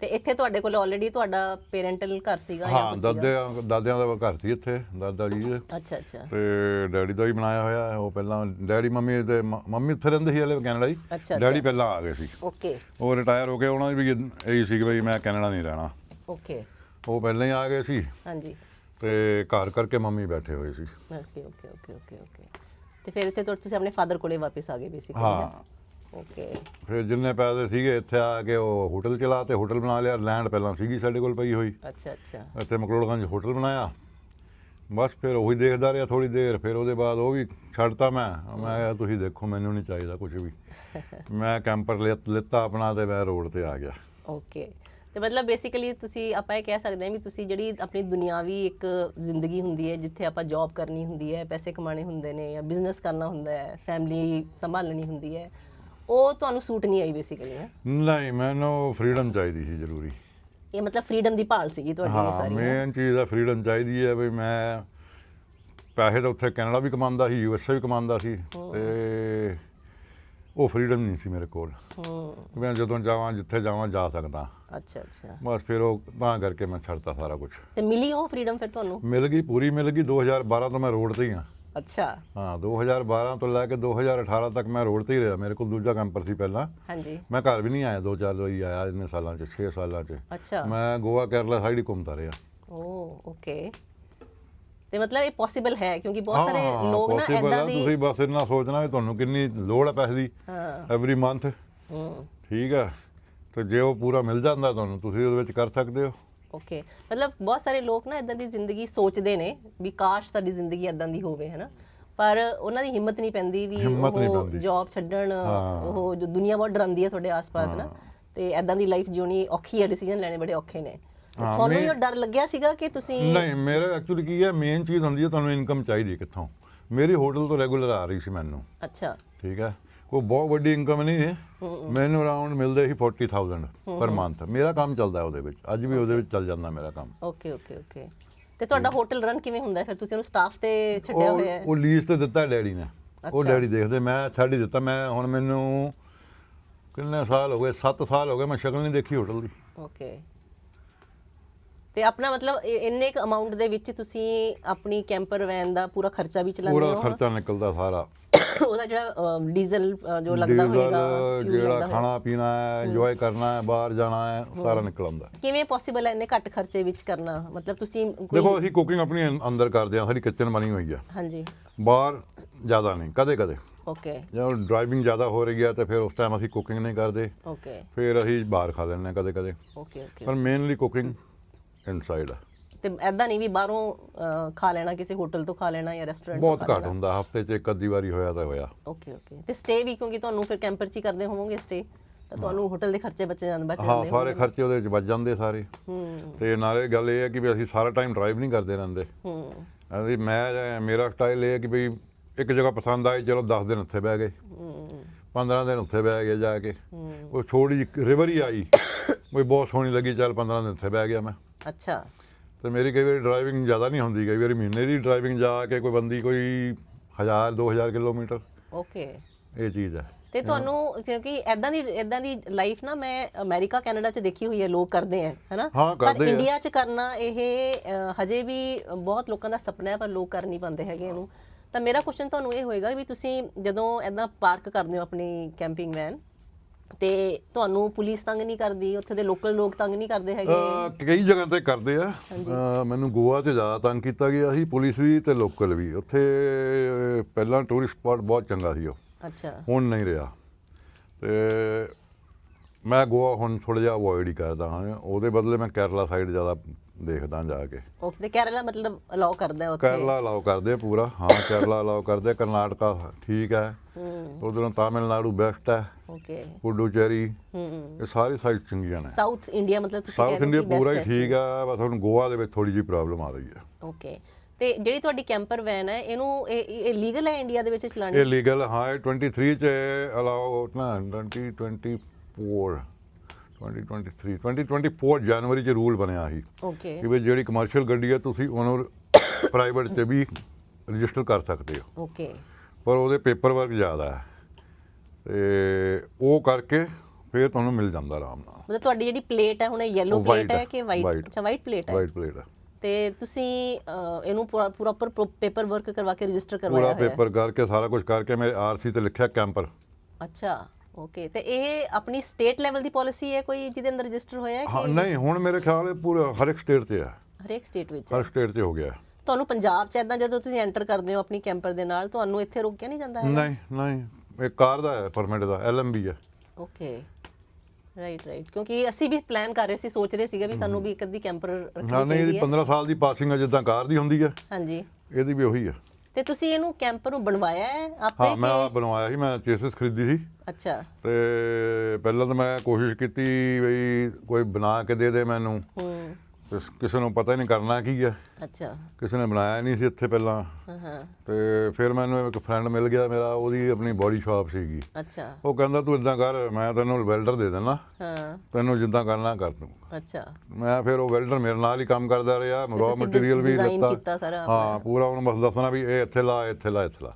ਤੇ ਇੱਥੇ ਤੁਹਾਡੇ ਕੋਲ ਆਲਰੇਡੀ ਤੁਹਾਡਾ ਪੇਰੈਂਟਲ ਘਰ ਸੀਗਾ ਜਾਂ ਹਾਂ ਕੁਝ ਸੀਗਾ? ਦਾਦੇ ਦਾਦਿਆਂ ਦਾ ਘਰ ਸੀ ਇੱਥੇ ਦਾਦਾ ਜੀ ਦੇ। ਅੱਛਾ ਅੱਛਾ। ਤੇ ਡੈਡੀ ਦਾ ਵੀ ਬਣਾਇਆ ਹੋਇਆ ਹੈ। ਉਹ ਪਹਿਲਾਂ ਡੈਡੀ ਮੰਮੀ ਤੇ ਮ- ਮੰਮੀ ਇੱਥੇ ਰਹਿੰਦੇ ਸੀ ਹਲੇ ਕੈਨੇਡਾ ਅੱਛਾ, ਡੈਡੀ। ਪਹਿਲਾਂ ਆ ਗਏ ਸੀ। ਓਕੇ। ਉਹ ਰਿਟਾਇਰ ਹੋ ਕੇ ਉਹਨਾਂ ਦੀ ਵੀ ਇਹੀ ਸੀ ਕਿ ਬਈ ਮੈਂ ਕੈਨੇਡਾ ਨਹੀਂ ਰਹਿਣਾ। ਓਕੇ ਉਹ ਪਹਿਲਾਂ ਹੀ ਆ ਗਏ ਸੀ। ਹਾਂਜੀ। ਤੇ ਘਰ ਕਰਕੇ ਮੰਮੀ ਬੈਠੇ ਹੋਏ ਸੀ। Okay okay okay okay okay ਤੇ ਫਿਰ ਇੱਥੇ ਤੋਂ ਤੁਸੀਂ ਆਪਣੇ ਫਾਦਰ ਕੋਲੇ ਵਾਪਸ ਆ ਗਏ ਬੇਸਿਕਲੀ ਹਾਂ। ਓਕੇ ਫਿਰ ਜਿੰਨੇ ਪੈਸੇ ਸੀਗੇ ਇੱਥੇ ਆ ਕੇ ਉਹ ਹੋਟਲ ਚਲਾ ਤੇ ਹੋਟਲ ਬਣਾ ਲਿਆ। ਲੈਂਡ ਪਹਿਲਾਂ ਸੀਗੀ ਸਾਡੇ ਕੋਲ ਪਈ ਹੋਈ। ਅੱਛਾ ਅੱਛਾ। ਇੱਥੇ ਮਕਲੋੜਗੰਜ ਹੋਟਲ ਬਣਾਇਆ। ਬਸ ਫਿਰ ਉਹੀ ਦੇਖਦਾ ਰਿਹਾ ਥੋੜੀ ਦੇਰ। ਫਿਰ ਉਹਦੇ ਬਾਅਦ ਉਹ ਵੀ ਛੱਡਤਾ ਮੈਂ। ਮੈਂ ਕਿਹਾ ਤੁਸੀਂ ਦੇਖੋ ਮੈਨੂੰ ਨਹੀਂ ਚਾਹੀਦਾ ਕੁਝ ਵੀ। <laughs> ਮੈਂ ਕੈਂਪਰ ਲਿੱਤਾ ਆਪਣਾ ਤੇ ਮੈਂ ਰੋਡ ਤੇ ਆ ਗਿਆ। ਓਕੇ ਤੇ ਮਤਲਬ ਬੇਸਿਕਲੀ ਤੁਸੀਂ ਆਪਾਂ ਇਹ ਕਹਿ ਸਕਦੇ ਹਾਂ ਵੀ ਤੁਸੀਂ ਜਿਹੜੀ ਆਪਣੀ ਦੁਨਿਆਵੀ ਇੱਕ ਜ਼ਿੰਦਗੀ ਹੁੰਦੀ ਹੈ ਜਿੱਥੇ ਆਪਾਂ ਜੌਬ ਕਰਨੀ ਹੁੰਦੀ ਹੈ ਪੈਸੇ ਕਮਾਣੇ ਹੁੰਦੇ ਨੇ ਜਾਂ ਬਿਜ਼ਨਸ ਕਰਨਾ ਹੁੰਦਾ ਹੈ ਫੈਮਿਲੀ ਸੰਭਾਲਣੀ ਹੁੰਦੀ ਹੈ ਉਹ ਤੁਹਾਨੂੰ ਸੂਟ ਨਹੀਂ ਆਈ ਬੇਸਿਕਲੀ ਨਹੀਂ ਮੈਨੂੰ ਫਰੀडम ਚਾਹੀਦੀ ਸੀ ਜ਼ਰੂਰੀ। ਇਹ ਮਤਲਬ ਫਰੀडम ਦੀ ਭਾਲ ਸੀਗੀ ਤੁਹਾਡੀ ਇਹ ਸਾਰੀ ਹਾਂ? ਮੇਨ ਚੀਜ਼ ਆ ਫਰੀडम ਚਾਹੀਦੀ ਹੈ ਵੀ ਮੈਂ ਪੈਸੇ ਤਾਂ ਉੱਥੇ ਕੈਨੇਡਾ ਵੀ ਕਮਾਉਂਦਾ ਸੀ ਯੂ ਯੂਐਸਏ ਵੀ ਕਮਾਉਂਦਾ ਸੀ ਤੇ ਉਹ ਫਰੀडम ਨਹੀਂ ਸੀ ਮੇਰੇ ਕੋਲ। ਹੂੰ। ਮੈਂ ਜਦੋਂ ਜਾਵਾਂ ਜਿੱਥੇ ਜਾਵਾਂ ਜਾ ਸਕਦਾ। ਅੱਛਾ ਅੱਛਾ। ਬਸ ਫਿਰ ਉਹ ਤਾਂ ਕਰਕੇ ਮੈਂ ਛੱਡਤਾ ਸਾਰਾ ਕੁਝ ਤੇ ਮਿਲੀ ਉਹ ਫਰੀडम ਫਿਰ ਤੁਹਾਨੂੰ? ਮਿਲ ਗਈ ਪੂਰੀ ਮਿਲ ਗਈ। 2012 ਤੋਂ ਮੈਂ ਰੋਡ ਤੇ ਹੀ ਹਾਂ। ਅੱਛਾ। ਹਾਂ 2012 ਤੋਂ ਲੈ ਕੇ 2018 ਤੱਕ ਮੈਂ ਰੋਡ ਤੇ ਹੀ ਰਿਹਾ। ਮੇਰੇ ਕੋਲ ਦੂਜਾ ਕੰਮ ਸੀ ਪਹਿਲਾਂ। ਹਾਂਜੀ। ਮੈਂ ਘਰ ਵੀ ਨਹੀਂ ਆਇਆ ਦੋ ਚਾਰ ਵਾਰੀ ਆਇਆ ਇੰਨੇ ਸਾਲਾਂ ਚ 6 ਸਾਲਾਂ ਚ। ਅੱਛਾ। ਮੈਂ ਗੋਆ ਕੇਰਲਾ ਸਾਈਡ ਹੀ ਘੁੰਮਦਾ ਰਿਹਾ। Oh okay. ਤੇ ਮਤਲਬ ਇਹ ਪੋਸੀਬਲ ਹੈ ਕਿਉਂਕਿ ਬਹੁਤ ਸਾਰੇ ਲੋਕ ਨਾ ਐਦਾਂ ਦੀ ਤੁਸੀਂ ਬਸ ਇੰਨਾ ਸੋਚਣਾ ਵੀ ਤੁਹਾਨੂੰ ਕਿੰਨੀ ਲੋੜ ਹੈ ਪੈਸੇ ਦੀ ਹਾਂ। ਐਵਰੀ ਮੰਥ ਹੂੰ। ਠੀਕ ਹੈ ਤੇ ਜੇ ਉਹ ਪੂਰਾ ਮਿਲ ਜਾਂਦਾ ਤੁਹਾਨੂੰ ਤੁਸੀਂ ਉਹਦੇ ਵਿੱਚ ਕਰ ਸਕਦੇ ਹੋ। ਓਕੇ ਮਤਲਬ ਬਹੁਤ ਸਾਰੇ ਲੋਕ ਨਾ ਇਦਾਂ ਦੀ ਜ਼ਿੰਦਗੀ ਸੋਚਦੇ ਨੇ ਵੀ ਕਾਸ਼ ਸਾਡੀ ਜ਼ਿੰਦਗੀ ਇਦਾਂ ਦੀ ਹੋਵੇ ਹੈਨਾ? ਪਰ ਉਹਨਾਂ ਦੀ ਹਿੰਮਤ ਨਹੀਂ ਪੈਂਦੀ ਵੀ ਉਹ। ਜੌਬ ਛੱਡਣ। ਉਹ ਜੋ ਦੁਨੀਆ ਬਹੁਤ ਡਰਾਉਂਦੀ ਹੈ ਤੁਹਾਡੇ ਆਸ-ਪਾਸ ਨਾ ਤੇ ਇਦਾਂ ਦੀ ਲਾਈਫ ਜਿਉਣੀ ਔਖੀ ਹੈ ਡਿਸੀਜਨ ਲੈਣੇ ਬੜੇ ਔਖੇ ਨੇ। ਹਾਂ, ਤੁਹਾਨੂੰ ਮੈਂ- ਉਹ ਡਰ ਲੱਗਿਆ ਸੀਗਾ ਕਿ ਤੁਸੀਂ ਨਹੀਂ ਮੇਰੇ ਐਕਚੁਅਲੀ ਕੀ ਹੈ ਮੇਨ ਚੀਜ਼ ਹੁੰਦੀ ਹੈ ਤੁਹਾਨੂੰ ਇਨਕਮ ਚਾਹੀਦੀ ਹੈ ਕਿੱਥੋਂ? ਮੇਰੀ ਹੋਟਲ ਤੋਂ ਰੈਗੂਲਰ ਆ ਰਹੀ ਸੀ ਮੈਨੂੰ। ਅੱਛਾ। ਠੀਕ ਹੈ? ਕੋਈ ਬਹੁਤ ਵੱਡੀ ਇਨਕਮ ਨਹੀਂ ਹੈ। ਮੈਨੂੰ ਅਰਾਊਂਡ ਮਿਲਦੇ ਸੀ 40000 ਪਰ ਮੰਥ ਮੇਰਾ ਕੰਮ ਚੱਲਦਾ ਉਹਦੇ ਵਿੱਚ। ਅੱਜ ਵੀ ਉਹਦੇ ਵਿੱਚ ਚੱਲ ਜਾਂਦਾ ਮੇਰਾ ਕੰਮ। Okay okay okay. ਤੇ ਤੁਹਾਡਾ ਹੋਟਲ ਰਨ ਕਿਵੇਂ ਹੁੰਦਾ ਹੈ? ਫਿਰ ਤੁਸੀਂ ਉਹਨੂੰ ਸਟਾਫ ਤੇ ਛੱਡਿਆ ਉਹ ਹੋਇਆ ਹੈ? ਉਹ ਲੀਜ਼ ਤੇ ਦਿੱਤਾ ਡੈਡੀ ਨੇ। ਉਹ ਅੱਛਾ। ਡੈਡੀ ਦੇਖਦੇ ਮੈਂ ਛੱਡ ਹੀ ਦਿੱਤਾ। ਮੈਂ ਹੁਣ ਮੈਨੂੰ ਕਿੰਨੇ ਸਾਲ ਹੋ ਗਏ? 7 ਸਾਲ ਹੋ ਗਏ ਮੈਂ ਸ਼ਕਲ ਨਹੀਂ ਦੇਖੀ ਹੋਟਲ ਦੀ। ਓਕੇ। ਤੇ ਆਪਣਾ ਮਤਲਬ ਇ- ਇੰਨੇ ਕੁ ਅਮਾਉਂਟ ਦੇ ਵਿੱਚ ਤੁਸੀਂ ਆਪਣੀ ਕੈਂਪਰ ਵੈਨ ਦਾ ਪੂਰਾ ਖਰਚਾ ਵੀ ਚਲਾਉਂਦੇ ਪੂਰਾ ਹੋ? ਖਰਚਾ ਨਿਕਲਦਾ ਸਾਰਾ। <coughs> ਉਹਦਾ ਜਿਹੜਾ ਅ, ਡੀਜ਼ਲ ਅ, ਜੋ ਲੱਗਦਾ ਡੀਜ਼ਲ ਹੋਏਗਾ fuel ਜਿਹੜਾ ਲੱਗਦਾ ਖਾਣਾ ਪੀਣਾ ਹੈ ਇੰਜੋਏ ਕਰਨਾ ਹੈ ਬਾਹਰ ਜਾਣਾ ਹੈ ਸਾਰਾ ਨਿਕਲ ਆਉਂਦਾ। ਕਿਵੇਂ ਪੋਸੀਬਲ ਹੈ ਇੰਨੇ ਘੱਟ ਖਰਚੇ ਵਿੱਚ ਕਰਨਾ? ਮਤਲਬ ਤੁਸੀਂ ਕੋਈ ਦੇਖੋ ਅਸੀਂ ਕੁਕਿੰਗ ਆਪਣੀ ਅੰ- ਅੰਦਰ ਕਰਦੇ ਹਾਂ ਸਾਡੀ ਕਿਚਨ ਬਣੀ ਹੋਈ ਹੈ ਹਾਂਜੀ। ਬਾਹਰ ਜ਼ਿਆਦਾ ਨਹੀਂ ਕਦੇ ਕਦੇ ਓਕੇ ਜਦੋਂ ਡਰਾਈਵਿੰਗ ਜ਼ਿਆਦਾ ਹੋ ਰਹੀ ਹੈ ਤੇ ਫਿਰ ਉਸ ਟਾਈਮ ਅਸੀਂ ਕੁਕਿੰਗ ਨਹੀਂ ਕਰਦੇ। ਓਕੇ ਫਿਰ ਅਸੀਂ ਬਾਹਰ ਖਾ ਲੈਂਦੇ ਹਾਂ ਕਦੇ ਕਦੇ ਓਕੇ ਓਕੇ ਪਰ ਮੇਨਲੀ ਕੁਕਿੰਗ ਇਨਸਾਈਡ ਹੈ ਤੇ ਐਦਾਂ ਨਹੀਂ ਵੀ ਬਾਹਰੋਂ ਖਾ ਲੈਣਾ ਕਿਸੇ ਹੋਟਲ ਤੋਂ ਖਾ ਲੈਣਾ ਜਾਂ ਰੈਸਟੋਰੈਂਟ ਬਹੁਤ ਘੱਟ ਹੁੰਦਾ ਹਫ਼ਤੇ 'ਚ ਇੱਕ ਅੱਧੀ ਵਾਰੀ ਹੋਇਆ ਤਾਂ ਹੋਇਆ। ਓਕੇ ਓਕੇ ਤੇ ਸਟੇ ਵੀ ਕਿਉਂਕਿ ਤੁਹਾਨੂੰ ਫਿਰ ਕੈਂਪਰ 'ਚ ਹੀ ਕਰਦੇ ਹੋਵੋਗੇ ਸਟੇ ਤਾਂ ਤੁਹਾਨੂੰ ਹੋਟਲ ਦੇ ਖਰਚੇ ਬਚ ਜਾਂਦੇ ਬਚ ਹਾਂ ਜਾਂਦੇ ਸਾਰੇ ਖਰਚੇ ਉਹਦੇ ਵਿੱਚ ਵੱਜ ਜਾਂਦੇ ਸਾਰੇ। ਹੂੰ। ਤੇ ਨਾਲੇ ਗੱਲ ਇਹ ਹੈ ਕਿ ਵੀ ਅਸੀਂ ਸਾਰਾ ਟਾਈਮ ਡਰਾਈਵ ਨਹੀਂ ਕਰਦੇ ਰਹਿੰਦੇ। ਹੂੰ। ਅਸੀਂ ਮੈਂ ਮੇਰਾ ਸਟਾਈਲ ਇਹ ਹੈ ਕਿ ਵੀ ਇੱਕ ਜਗ੍ਹਾ ਪਸੰਦ ਆਈ ਚਲੋ 10 ਦਿਨ ਉੱਥੇ ਬਹਿ ਗਏ। ਹੂੰ। 15 ਦਿਨ ਉੱਥੇ ਬਹਿ ਗਏ ਜਾ ਕੇ। ਹੂੰ। ਉਹ ਛੋੜੀ ਰਿਵਰ ਹੀ ਆਈ। <coughs> ਕੋਈ ਬਹੁਤ ਸੋਹਣੀ ਲੱਗੀ ਚੱਲ 15 ਦਿਨ ਉੱਥੇ ਬਹਿ ਗਿਆ ਮੈਂ। ਅੱਛਾ। ਤੇ ਮੇਰੀ ਕਈ ਵਾਰੀ ਡਰਾਈਵਿੰਗ ਜ਼ਿਆਦਾ ਨਹੀਂ ਹੁੰਦੀ ਕਈ ਵਾਰੀ ਮਹੀਨੇ ਦੀ ਡਰਾਈਵਿੰਗ ਜਾ ਕੇ ਕੋਈ ਬੰਦੀ ਕੋਈ 1000 2000 ਕਿਲੋਮੀਟਰ। ਓਕੇ। ਇਹ ਚੀਜ਼ ਹੈ। ਤੇ ਤੁਹਾਨੂੰ ਕਿਉਂਕਿ ਐਦਾਂ ਦੀ ਐਦਾਂ ਦੀ ਲਾਈਫ ਨਾ ਮੈਂ ਅਮਰੀਕਾ ਕੈਨੇਡਾ 'ਚ ਦੇਖੀ ਹੋਈ ਹੈ ਲੋਕ ਕਰਦੇ ਆ ਹੈਨਾ? ਪਰ। ਇੰਡੀਆ 'ਚ ਕਰਨਾ ਇਹ ਹਜੇ ਵੀ ਬਹੁਤ ਲੋਕਾਂ ਦਾ ਸੁਪਨਾ ਹੈ ਪਰ ਲੋਕ ਕਰ ਨਹੀਂ ਪਾਉਂਦੇ ਹੈਗੇ ਇਹਨੂੰ। ਤਾਂ ਮੇਰਾ ਕੁਐਸਚਨ ਤੁਹਾਨੂੰ ਇਹ ਹੋਏਗਾ ਵੀ ਤੁਸੀਂ ਜਦੋਂ ਐਦਾਂ ਪਾਰਕ ਕਰਦੇ ਹੋ ਆਪਣੀ ਕੈਂਪਿੰਗ ਵੈਨ ਤੇ ਤੁਹਾਨੂੰ ਪੁਲਿਸ ਤੰਗ ਨਹੀਂ ਕਰਦੀ? ਉੱਥੇ ਦੇ ਲੋਕਲ ਲੋਕ ਤੰਗ ਨਹੀਂ ਕਰਦੇ ਹੈਗੇ? ਅਹ ਕਈ ਜਗ੍ਹਾ ਤੇ ਕਰਦੇ ਆ। ਅਹ ਮੈਨੂੰ ਗੋਆ 'ਚ ਜ਼ਿਆਦਾ ਤੰਗ ਕੀਤਾ ਗਿਆ ਸੀ ਪੁਲਿਸ ਵੀ ਤੇ ਲੋਕਲ ਵੀ। ਉੱਥੇ ਅਹ, ਪਹਿਲਾਂ ਟੂਰਿਸਟ ਸਪਾਟ ਬਹੁਤ ਚੰਗਾ ਸੀ ਉਹ। ਅੱਛਾ। ਹੁਣ ਨਹੀਂ ਰਿਹਾ। ਤੇ ਮੈਂ ਗੋਆ ਹੁਣ ਥੋੜਾ ਜਿਹਾ ਅਵੋਇਡ ਹੀ ਕਰਦਾ ਹਾਂ। ਉਹਦੇ ਬਦਲੇ ਮੈਂ ਕੇਰਲਾ ਸਾਈਡ ਜ਼ਿਆਦਾ ਦੇਖਦਾ ਜਾ ਕੇ। ਓਕੇ ਤੇ ਕੇਰਲਾ ਮਤਲਬ ਅਲਾਉ ਕਰਦਾ ਹੈ ਉੱਥੇ? ਕੇਰਲਾ ਅਲਾਉ ਕਰਦੇ ਆ ਪੂਰਾ। ਹਾਂ ਕੇਰਲਾ ਅਲਾਉ ਕਰਦੇ ਆ, ਕਰਨਾਟਕਾ ਠੀਕ ਹੈ। ਹੂੰ। ਉਧਰੋਂ ਤਾਮਿਲਨਾਡੂ ਬੈਸਟ ਹੈ। ਓਕੇ ਪੁਡੂਚੇਰੀ। ਹੂੰ। ਇਹ ਸਾਰੀ ਸਾਈਡ ਚੰਗੀਆਂ ਨੇ। ਸਾਊਥ ਇੰਡੀਆ ਮਤਲਬ ਤੁਸੀਂ ਸਾਊਥ ਕਹਿ ਰਹੇ ਇੰਡੀਆ ਹੋ ਕਿ ਪੂਰਾ ਹੀ best ਹੈ ਠੀਕ ਹੈ। ਬਸ ਹੁਣ ਗੋਆ ਦੇ ਵਿੱਚ ਥੋੜੀ ਜਿਹੀ ਪ੍ਰੋਬਲਮ ਆ ਰਹੀ ਹੈ। ਓਕੇ ਤੇ ਜਿਹੜੀ ਤੁਹਾਡੀ ਕੈਂਪਰ ਵੈਨ ਹੈ ਇਹਨੂੰ ਇਹ ਇਹ ਲੀਗਲ ਹੈ ਇੰਡੀਆ ਦੇ ਵਿੱਚ ਚਲਾਣੀ? ਇਹ ਲੀਗਲ ਹਾਂ। ਇਹ 23 ਚ ਅਲਾਉ ਨਾ 2024 2023 2024 ਜਨਵਰੀ ਚ ਰੂਲ ਬਣਿਆ ਸੀ ਓਕੇ ਕਿ ਵੀ ਜਿਹੜੀ ਕਮਰਸ਼ੀਅਲ ਗੱਡੀ ਹੈ ਤੁਸੀਂ ਉਹਨੂੰ ਪ੍ਰਾਈਵੇਟ 'ਚ ਵੀ ਰਜਿਸਟਰ ਕਰ ਸਕਦੇ ਹੋ। ਓਕੇ ਪਰ ਉਹਦੇ ਪੇਪਰ ਵਰਕ ਜ਼ਿਆਦਾ ਹੈ। ਤੇ ਉਹ ਕਰਕੇ ਫਿਰ ਤੁਹਾਨੂੰ ਮਿਲ ਜਾਂਦਾ ਆਰਾਮ ਨਾਲ। ਮਤਲਬ ਤੁਹਾਡੀ ਜਿਹੜੀ ਪਲੇਟ ਹੈ ਹੁਣ ਯੈਲੋ ਉਹ ਪਲੇਟ ਹੈ ਕਿ ਵਾਈਟ। ਅੱਛਾ ਵਾਈਟ ਪਲੇਟ ਹੈ। ਵਾਈਟ ਪਲੇਟ ਹੈ। ਤੇ ਤੁਸੀਂ ਇਹਨੂੰ ਪ੍ਰੋਪਰ ਪੇਪਰ ਵਰਕ ਕਰਵਾ ਕੇ ਰਜਿਸਟਰ ਪੂਰਾ ਕਰਵਾਇਆ ਹੈ। ਪੇਪਰ ਕਰਕੇ ਸਾਰਾ ਕੁਝ ਕਰਕੇ ਮੇਰੇ ਆਰਸੀ ਤੇ ਲਿਖਿਆ ਕੈਂਪਰ ਅੱਛਾ। ਓਕੇ ਤੇ ਇਹ ਆਪਣੀ ਸਟੇਟ ਲੈਵਲ ਦੀ ਪਾਲਿਸੀ ਹੈ ਕੋਈ ਜਿਹਦੇ ਅੰਦਰ ਰਜਿਸਟਰ ਹੋਇਆ ਹੈ ਹਾਂ ਨਹੀਂ ਹੁਣ ਮੇਰੇ ਖਿਆਲ ਹੈ ਪੂਰਾ ਹਰ ਇੱਕ ਸਟੇਟ 'ਤੇ ਹੈ ਹਰੇਕ ਸਟੇਟ ਵਿੱਚ ਹੈ। ਹਰ ਸਟੇਟ 'ਤੇ ਹੋ ਗਿਆ। ਤੁਹਾਨੂੰ ਪੰਜਾਬ ਚ ਇਦਾਂ ਜਦੋਂ ਤੁਸੀਂ ਐਂਟਰ ਕਰਦੇ ਹੋ ਆਪਣੀ ਕੈਂਪਰ ਦੇ ਨਾਲ ਤੁਹਾਨੂੰ ਇੱਥੇ ਰੋਕਿਆ ਨਹੀਂ ਜਾਂਦਾ ਹੈਗਾ? ਨਹੀਂ ਨਹੀਂ ਇਹ ਕਾਰ ਦਾ ਹੈ ਪਰਮਿਟ ਦਾ ਐਲਐਮਬੀ ਹੈ। ਓਕੇ ਰਾਈਟ ਰਾਈਟ ਕਿਉਂਕਿ ਅਸੀਂ ਵੀ ਪਲਾਨ ਕਰ ਰਹੇ ਸੀ ਸੋਚ ਰਹੇ ਸੀਗੇ ਵੀ ਸਾਨੂੰ ਵੀ ਇੱਕ ਅੱਧੀ ਕੈਂਪਰ ਹਾਂ ਰੱਖਣੀ ਨਹੀਂ ਚਾਹੀਦੀ ਹੈ। 15 ਸਾਲ ਦੀ ਪਾਸਿੰਗ ਹੈ ਜਿੱਦਾਂ ਕਾਰ ਦੀ ਹੁੰਦੀ ਹੈ ਹਾਂਜੀ। ਇਹਦੀ ਵੀ ਉਹੀ ਹੈ ਤੇ ਤੁਸੀਂ ਇਹਨੂੰ ਕੈਂਪਰ ਨੂੰ ਬਣਵਾਇਆ ਹੈ ਆਪੇ ਹਾਂ ਮੈਂ ਬਣਵਾਇਆ ਸੀ ਮੈਂ ਚੇਸਿਸ ਖਰੀਦੀ ਸੀ। ਅੱਛਾ। ਤੇ ਪਹਿਲਾਂ ਤਾਂ ਮੈਂ ਕੋਸ਼ਿਸ਼ ਕੀਤੀ ਵੀ ਕੋਈ ਬਣਾ ਕੇ ਦੇ ਦੇ ਮੈਨੂੰ। ਹੂੰ। ਤੇ ਕਿਸੇ ਨੂੰ ਪਤਾ ਹੀ ਨਹੀਂ ਕਰਨਾ ਕੀ ਹੈ ਅੱਛਾ। ਕਿਸੇ ਨੇ ਬਣਾਇਆ ਨਹੀਂ ਸੀ ਇੱਥੇ ਪਹਿਲਾਂ। ਹਾਂ ਹਾਂ। ਤੇ ਫਿਰ ਮੈਨੂੰ ਇੱਕ ਫਰੈਂਡ ਮਿਲ ਗਿਆ ਮੇਰਾ ਉਹਦੀ ਆਪਣੀ ਬੋਡੀ ਸ਼ਾਪ ਸੀਗੀ। ਅੱਛਾ। ਉਹ ਕਹਿੰਦਾ ਤੂੰ ਇਦਾਂ ਕਰ ਮੈਂ ਤੈਨੂੰ ਵੈਲਡਰ ਦੇ ਦੇਣਾ ਹਾਂ। ਤੈਨੂੰ ਜਿੱਦਾਂ ਕਰਨਾ ਕਰ ਤੂੰ। ਅੱਛਾ। ਮੈਂ ਫਿਰ ਉਹ ਵੈਲਡਰ ਮੇਰੇ ਨਾਲ ਹੀ ਕੰਮ ਕਰਦਾ ਰਿਹਾ ਰॉ ਤੁਸੀਂ ਮਟੀਰੀਅਲ ਵੀ design ਕੀਤਾ ਸਾਰਾ ਹਾਂ ਪੂਰਾ ਉਹਨੂੰ ਬਸ ਦੱਸਣਾ ਵੀ ਇਹ ਇੱਥੇ ਲਾ ਇੱਥੇ ਲਾ ਇੱਥੇ ਲਾ।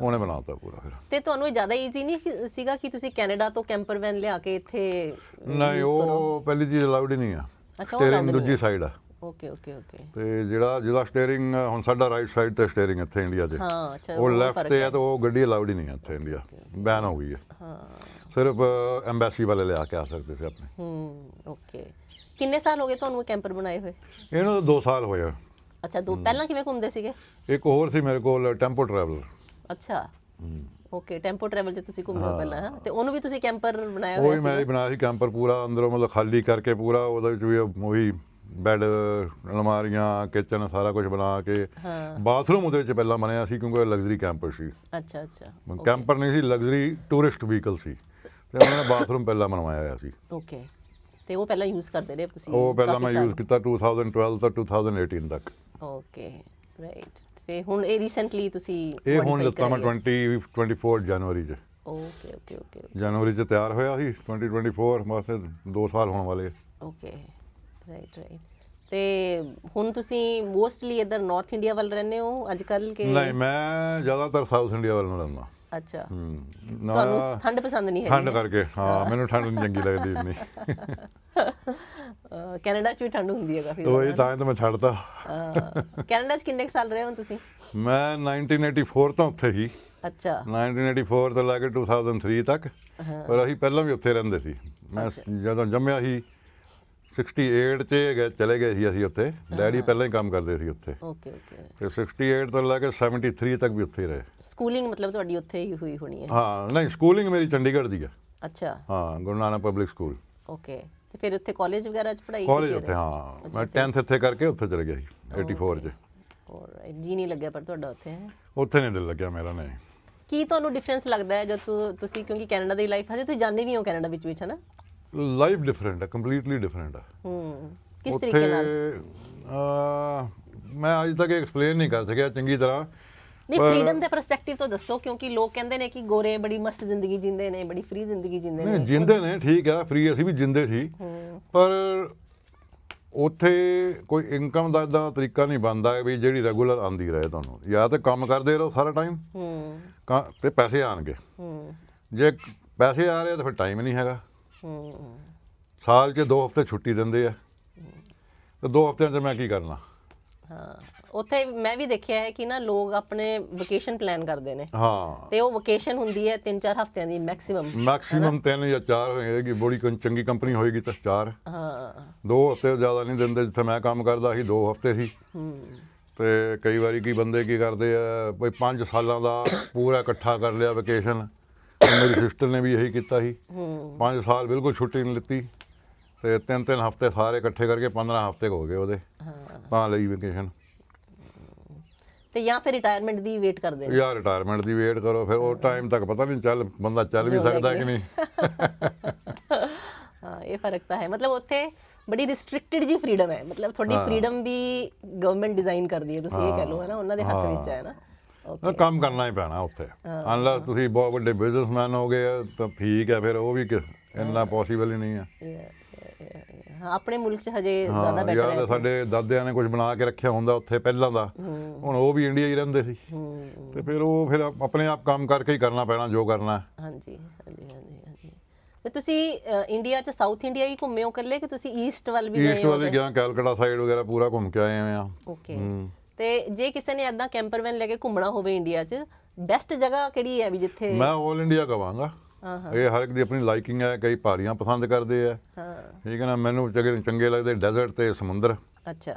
ਉਹਨੇ ਬਣਾਤਾ ਪੂਰਾ ਫਿਰ। ਤੇ ਤੁਹਾਨੂੰ ਇਹ ਜ਼ਿਆਦਾ ਈਜ਼ੀ ਨਹੀਂ ਸੀਗਾ ਕਿ ਤੁਸੀਂ ਕੈਨੇਡਾ ਤੋਂ ਕੈਂਪਰ ਵੈਨ ਲਿਆ ਕੇ ਇੱਥੇ ਨਹੀਂ ਉਹ ਪਹਿਲੀ ਚੀਜ਼ ਅਲਾਉਡ ਹੀ ਨਹੀਂ ਆ। ਅੱਛਾ, ਉਹ ਸਟੀਅਰਿੰਗ ਦੂਜੀ ਸਾਈਡ ਆ। ਓਕੇ ਓਕੇ ਓਕੇ ਤੇ ਜਿਹੜਾ ਜਿਹਦਾ ਸਟੀਅਰਿੰਗ ਹੁਣ ਸਾਡਾ ਰਾਈਟ ਸਾਈਡ ਤੇ ਸਟੀਅਰਿੰਗ ਇੱਥੇ ਇੰਡੀਆ 'ਚ। ਹਾਂ ਅੱਛਾ ਉਹ ਲੈਫਟ ਤੇ ਹੈ। ਤਾਂ ਉਹ ਗੱਡੀ ਅਲਾਉਡ ਹੀ ਨਹੀਂ ਹੈ ਇੱਥੇ ਇੰਡੀਆ ਬੈਨ ਹੋ ਗਈ ਹੈ ਹਾਂ। ਸਿਰਫ ਐਮਬੈਸੀ ਵਾਲੇ ਲਿਆ ਕੇ ਆ ਸਕਦੇ ਸੀ ਆਪਣੇ। ਹੂੰ ਓਕੇ ਕਿੰਨੇ ਸਾਲ ਹੋ ਗਏ ਤੁਹਾਨੂੰ ਕੈਂਪਰ ਬਣਾਏ ਹੋਏ? ਇਹਨੂੰ ਤਾਂ 2 ਸਾਲ ਹੋਏ ਆ। ਅੱਛਾ ਦੋ ਪਹਿਲਾਂ ਕਿਵੇਂ ਘੁੰਮਦੇ ਸੀਗੇ? ਇੱਕ ਹੋਰ ਸੀ ਮੇਰੇ ਕੋਲ ਟੈਂਪੋ ਟਰੈਵਲਰ ਅੱਛਾ। ਓਕੇ ਟੈਂਪੋ ਟਰੈਵਲ 'ਚ ਤੁਸੀਂ ਘੁੰਮਦੇ ਹੋ ਪਹਿਲਾਂ ਹਾਂ? ਤੇ ਉਹਨੂੰ ਵੀ ਤੁਸੀਂ ਕੈਂਪਰ ਬਣਾਇਆ ਉਹ ਹੋਇਆ ਵੀ ਮੈਂ ਹੀ ਬਣਾਇਆ ਸੀ ਕੈਂਪਰ ਪੂਰਾ ਅੰਦਰੋਂ ਮਤਲਬ ਖਾਲੀ ਕਰਕੇ ਪੂਰਾ ਉਹਦੇ ਵਿੱਚ ਵੀ ਉਹੀ ਬੈੱਡ ਅਲਮਾਰੀਆਂ ਕਿਚਨ ਸਾਰਾ ਕੁਝ ਬਣਾ ਕੇ ਹਾਂ। ਬਾਥਰੂਮ ਉਹਦੇ ਵਿੱਚ ਪਹਿਲਾਂ ਬਣਿਆ ਸੀ ਕਿਉਂਕਿ ਲਗਜ਼ਰੀ ਕੈਂਪਰ ਸੀ। ਅੱਛਾ ਅੱਛਾ। ਕੈਂਪਰ ਨਹੀਂ ਸੀ ਲਗਜ਼ਰੀ ਟੂਰਿਸਟ ਵਹੀਕਲ ਸੀ। ਤੇ ਉਹਨਾਂ ਨੇ ਬਾਥਰੂਮ ਪਹਿਲਾਂ ਬਣਵਾਇਆ ਹੋਇਆ ਸੀ। ਓਕੇ ਤੇ ਉਹ ਪਹਿਲਾਂ ਯੂਜ਼ ਕਰਦੇ ਰਹੇ ਤੁਸੀਂ ਉਹ ਪਹਿਲਾਂ ਮੈਂ। ਯੂਜ਼ ਕੀਤਾ 2012 ਤੋਂ 2018 ਤੱਕ। ਓਕੇ ਰਾਈਟ ਤੇ ਹੁਣ ਇਹ ਰੀਸੈਂਟਲੀ ਤੁਸੀਂ ਇਹ ਹੁਣ modify ਮੈਂ ਕਰਾਈ ਹੈ। 20 24 ਜਨਵਰੀ 'ਚ ਓਕੇ ਓਕੇ ਓਕੇ ਜਨਵਰੀ 'ਚ ਤਿਆਰ ਹੋਇਆ ਸੀ 2024 ਬਸ 2 ਸਾਲ ਹੋਣ ਵਾਲੇ ਆ। ਓਕੇ ਰਾਈਟ ਰਾਈਟ ਤੇ ਹੁਣ ਤੁਸੀਂ ਮੋਸਟਲੀ ਇਧਰ ਨਾਰਥ ਇੰਡੀਆ ਵੱਲ ਰਹਿੰਦੇ ਹੋ ਅੱਜ ਕੱਲ ਕਿ ਨਹੀਂ ਮੈਂ ਜ਼ਿਆਦਾਤਰ ਸਾਊਥ ਇੰਡੀਆ ਵੱਲ ਨੂੰ ਰਹਿੰਦਾ ਅੱਛਾ। ਹੂੰ। ਤੁਹਾਨੂੰ ਠੰਡ ਪਸੰਦ ਨਹੀਂ ਠੰਡ ਹੈਗੀ ਕਰਕੇ ਹਾਂ ਮੈਨੂੰ ਠੰਡ ਨਹੀਂ ਚੰਗੀ ਲੱਗਦੀ ਇੰਨੀ। ਅਹ ਕੈਨੇਡਾ 'ਚ ਵੀ ਠੰਡ ਹੁੰਦੀ ਹੈ ਕਾਫੀ ਉਹ ਇਹ ਤਾਂ ਮੈਂ ਛੱਡਤਾ। ਅਹ ਕੈਨੇਡਾ 'ਚ ਕਿੰਨੇ ਕੁ ਸਾਲ ਰਹੇ ਹੋ ਤੁਸੀਂ? ਮੈਂ 1984 ਤੋਂ ਉੱਥੇ ਹੀ ਅੱਛਾ। 1984 ਤੋਂ ਲੈ ਕੇ 2003 ਤੱਕ। ਪਰ ਅਸੀਂ ਪਹਿਲਾਂ ਵੀ ਉੱਥੇ ਰਹਿੰਦੇ ਸੀ। ਮੈਂ ਜਦੋਂ ਜੰਮਿਆ ਸੀ 68 ਚ ਗਏ ਚਲੇ ਗਏ ਸੀ ਅਸੀਂ ਉੱਥੇ। ਡੈਡੀ ਪਹਿਲਾਂ ਹੀ ਕੰਮ ਕਰਦੇ ਸੀ ਉੱਥੇ। Okay okay. ਤੇ 68 ਤੋਂ ਲੈ ਕੇ 73 ਤੱਕ ਵੀ ਉੱਥੇ ਰਹੇ। ਸਕੂਲਿੰਗ ਮਤਲਬ ਤੁਹਾਡੀ ਉੱਥੇ ਹੀ ਹੋਈ ਹੋਣੀ ਹੈ? ਹਾਂ ਨਹੀਂ ਸਕੂਲਿੰਗ ਮੇਰੀ ਚੰਡੀਗੜ੍ਹ ਦੀ ਹੈ ਅੱਛਾ। ਹਾਂ Guru Nanak public school okay. ਤੇ ਫਿਰ ਉੱਥੇ ਕਾਲਜ ਵਗੈਰਾ 'ਚ ਪੜ੍ਹਾਈ ਕਾਲਜ ਕੀਤੀ ਉੱਥੇ ਹਾਂ। ਮੈਂ 10th ਇੱਥੇ ਕਰਕੇ ਉੱਥੇ ਚਲੇ ਗਿਆ ਸੀ 84 ਚ। ਔਰ ਜੀ ਨਹੀਂ ਲੱਗਿਆ ਪਰ ਤੁਹਾਡਾ ਉੱਥੇ ਹੈ? ਉੱਥੇ ਨਹੀਂ ਦਿਲ ਲੱਗਿਆ ਮੇਰਾ ਨਹੀਂ। ਕੀ ਤੁਹਾਨੂੰ ਡਿਫਰੈਂਸ ਲੱਗਦਾ ਹੈ ਜਦ ਤੁਸੀਂ ਕਿਉਂਕਿ ਕੈਨੇਡਾ ਦੀ ਲਾਈਫ ਹਜੇ ਤੁਸੀਂ ਜਾਣਦੇ ਵੀ ਹੋ ਕੈਨੇਡਾ ਵਿੱਚ ਵਿੱਚ ਹੈ ਨਾ ਲਾਈਫ ਡਿਫਰੈਂਟ ਹੈ ਕੰਪਲੀਟਲੀ ਡਿਫਰੈਂਟ ਹੈ। ਹੂੰ ਕਿਸ ਤਰੀਕੇ ਨਾਲ? ਮੈਂ ਅੱਜ ਤੱਕ ਐਕਸਪਲੇਨ ਨਹੀਂ ਕਰ ਸਕਿਆ ਚੰਗੀ ਤਰ੍ਹਾਂ ਨਹੀਂ ਫ੍ਰੀडम ਦੇ ਪਰਸਪੈਕਟਿਵ ਤੋਂ ਦੱਸੋ ਕਿਉਂਕਿ ਲੋਕ ਕਹਿੰਦੇ ਨੇ ਕਿ ਗੋਰੇ ਬੜੀ ਮਸਤ ਜ਼ਿੰਦਗੀ ਜਿੰਦੇ ਨੇ ਬੜੀ ਫ੍ਰੀ ਜ਼ਿੰਦਗੀ ਜਿੰਦੇ ਨਹੀਂ ਨੇ। ਜਿੰਦੇ ਨੇ ਠੀਕ ਆ ਫ੍ਰੀ ਅਸੀਂ ਵੀ ਜਿੰਦੇ ਸੀ। ਪਰ ਉੱਥੇ ਕੋਈ ਇਨਕਮ ਦਾ ਇਦਾਂ ਤਰੀਕਾ ਨਹੀਂ ਬਣਦਾ ਵੀ ਜਿਹੜੀ ਰੈਗੂਲਰ ਆਂਦੀ ਰਹੇ ਤੁਹਾਨੂੰ। ਜਾਂ ਤਾਂ ਕੰਮ ਕਰਦੇ ਰਹੋ ਸਾਰਾ ਟਾਈਮ ਹੂੰ। ਤੇ ਪੈਸੇ ਆਣਗੇ। ਹੂੰ। ਜੇ ਪੈਸੇ ਆ ਰਹੇ ਤਾਂ ਫਿਰ ਟਾਈਮ ਨਹੀਂ ਹੈਗਾ। ਹੂੰ ਸਾਲ 'ਚ ਦੋ ਹਫ਼ਤੇ ਛੁੱਟੀ ਦਿੰਦੇ ਆ। ਤੇ ਦੋ ਹਫ਼ਤਿਆਂ 'ਚ ਮੈਂ ਕੀ ਕਰਨਾ? ਹਾਂ ਉੱਥੇ ਮੈਂ ਵੀ ਦੇਖਿਆ ਹੈ ਕਿ ਨਾ ਲੋਕ ਆਪਣੇ ਵਕੇਸ਼ਨ ਪਲਾਨ ਕਰਦੇ ਨੇ। ਹਾਂ। ਤੇ ਉਹ ਵਕੇਸ਼ਨ ਹੁੰਦੀ ਹੈ 3-4 ਹਫ਼ਤਿਆਂ ਦੀ ਮੈਕਸਿਮਮ ਮੈਕਸਿਮਮ ਤਿੰਨ ਜਾਂ ਚਾਰ ਹੋਏਗੀ ਬੜੀ ਕੋਈ ਚੰਗੀ ਕੰਪਨੀ ਹੋਏਗੀ ਤਾਂ ਚਾਰ। ਹਾਂ। ਦੋ ਹਫ਼ਤੇ ਜ਼ਿਆਦਾ ਨਹੀਂ ਦਿੰਦੇ ਜਿੱਥੇ ਮੈਂ ਕੰਮ ਕਰਦਾ ਸੀ ਦੋ ਹਫ਼ਤੇ ਸੀ ਹੂੰ। ਤੇ ਕਈ ਵਾਰੀ ਕੀ ਬੰਦੇ ਕੀ ਕਰਦੇ ਆ ਬਈ 5 ਸਾਲਾਂ ਦਾ ਪੂਰਾ ਇਕੱਠਾ ਕਰ ਲਿਆ ਵਕੇਸ਼ਨ ਨਾਲ ਮੇਰੀ ਸਿਸਟਰ ਨੇ ਵੀ ਇਹੀ ਕੀਤਾ ਸੀ। 5 ਸਾਲ ਬਿਲਕੁਲ ਛੁੱਟੀ ਨਹੀਂ ਲਿੱਤੀ। ਤੇ ਤਿੰਨ ਤਿੰਨ ਹਫ਼ਤੇ ਸਾਰੇ ਇਕੱਠੇ ਕਰਕੇ 15 ਹਫ਼ਤੇ ਹੋ ਗਏ ਉਹਦੇ। ਤਾਂ ਲਈ ਵੈਕੇਸ਼ਨ ਤੇ ਜਾਂ ਫਿਰ ਰਿਟਾਇਰਮੈਂਟ ਦੀ ਵੇਟ ਕਰਦੇ ਨੇ ਯਾਰ ਰਿਟਾਇਰਮੈਂਟ ਦੀ ਵੇਟ ਕਰੋ ਫਿਰ ਉਹ ਟਾਈਮ ਤੱਕ ਪਤਾ ਨਹੀਂ ਚੱਲ ਬੰਦਾ ਚੱਲ ਵੀ ਸਕਦਾ ਕਿ ਨਹੀਂ। <laughs> ਹਾਂ ਇਹ ਫ਼ਰਕ ਤਾਂ ਹੈ। ਮਤਲਬ ਉੱਥੇ ਬੜੀ ਰਿਸਟ੍ਰਿਕਟਡ ਜੀ ਫਰੀडम ਹੈ। ਮਤਲਬ ਤੁਹਾਡੀ ਫਰੀडम ਵੀ ਗਵਰਨਮੈਂਟ ਡਿਜ਼ਾਈਨ ਕਰਦੀ ਹੈ ਤੁਸੀਂ ਇਹ ਕਹਿ ਲਓ ਹੈ ਨਾ? ਉਹਨਾਂ ਦੇ ਹੱਥ ਵਿੱਚ ਹੈ ਨਾ? ਓਕੇ ਕੰਮ ਕਰਨਾ ਹੀ ਪੈਣਾ ਉੱਥੇ। ਅਨਲੈਸ ਤੁਸੀਂ ਬਹੁਤ ਵੱਡੇ ਬਿਜ਼ਨਸਮੈਨ ਹੋ ਗਏ ਆ, ਤਾਂ ਠੀਕ ਹੈ ਫਿਰ ਉਹ ਵੀ ਕਿ- ਇੰਨਾ ਪੋਸੀਬਲ ਹੀ ਨਹੀਂ ਹੈ ਹਾਂ ਆਪਣੇ ਮੁਲਕ 'ਚ ਹਜੇ ਜ਼ਿਆਦਾ ਹਾਂ ਬੈਟਰ ਯਾਰ ਹੈ ਸਾਡੇ ਦਾਦਿਆਂ ਨੇ ਕੁਝ ਬਣਾ ਕੇ ਰੱਖਿਆ ਹੁੰਦਾ ਉੱਥੇ ਪਹਿਲਾਂ ਦਾ। ਹੁਣ ਉਹ ਵੀ ਇੰਡੀਆ ਹੀ ਰਹਿੰਦੇ ਸੀ। ਹੂੰ ਤੇ ਫਿਰ ਉਹ ਫਿਰ ਆਪਣੇ ਆਪ ਕੰਮ ਕਰਕੇ ਹੀ ਕਰਨਾ ਪੈਣਾ ਜੋ ਕਰਨਾ। ਹੈ। ਹਾਂਜੀ ਹਾਂਜੀ ਹਾਂਜੀ ਹਾਂਜੀ। ਤੇ ਤੁਸੀਂ ਅ, ਇੰਡੀਆ 'ਚ ਸਾਊਥ ਇੰਡੀਆ ਹੀ ਘੁੰਮੇ ਹੋ ਇਕੱਲੇ ਕਿ ਤੁਸੀਂ ਈਸਟ ਵੱਲ ਵੀ ਗਏ ਈਸਟ ਵਾਲੇ ਗਿਆ ਕੈਲਕਟਾ ਸਾਈਡ ਵਗੈਰਾ ਪੂਰਾ ਘੁੰਮ ਕੇ ਆਏ ਆ। ਓਕੇ ਹੂੰ। ਤੇ ਜੇ ਕਿਸੇ ਨੇ ਐਦਾਂ ਕੈਂਪਰ ਵੈਨ ਲੈ ਕੇ ਘੁੰਮਣਾ ਹੋਵੇ ਇੰਡੀਆ 'ਚ ਬੈਸਟ ਜਗ੍ਹਾ ਕਿਹੜੀ ਹੈ ਵੀ ਜਿੱਥੇ ਮੈਂ 올 ਇੰਡੀਆ ਕਵਾਂਗਾ। ਹਾਂ ਹਾਂ। ਇਹ ਹਰ ਇੱਕ ਦੀ ਆਪਣੀ ਲਾਈਕਿੰਗ ਹੈ ਕਈ ਪਹਾੜੀਆਂ ਪਸੰਦ ਕਰਦੇ ਆ। ਹਾਂ। ਠੀਕ ਹੈ ਨਾ ਮੈਨੂੰ ਚੰਗੇ ਚੰਗੇ ਲੱਗਦੇ ਡੈਜ਼ਰਟ ਤੇ ਸਮੁੰਦਰ। ਅੱਛਾ।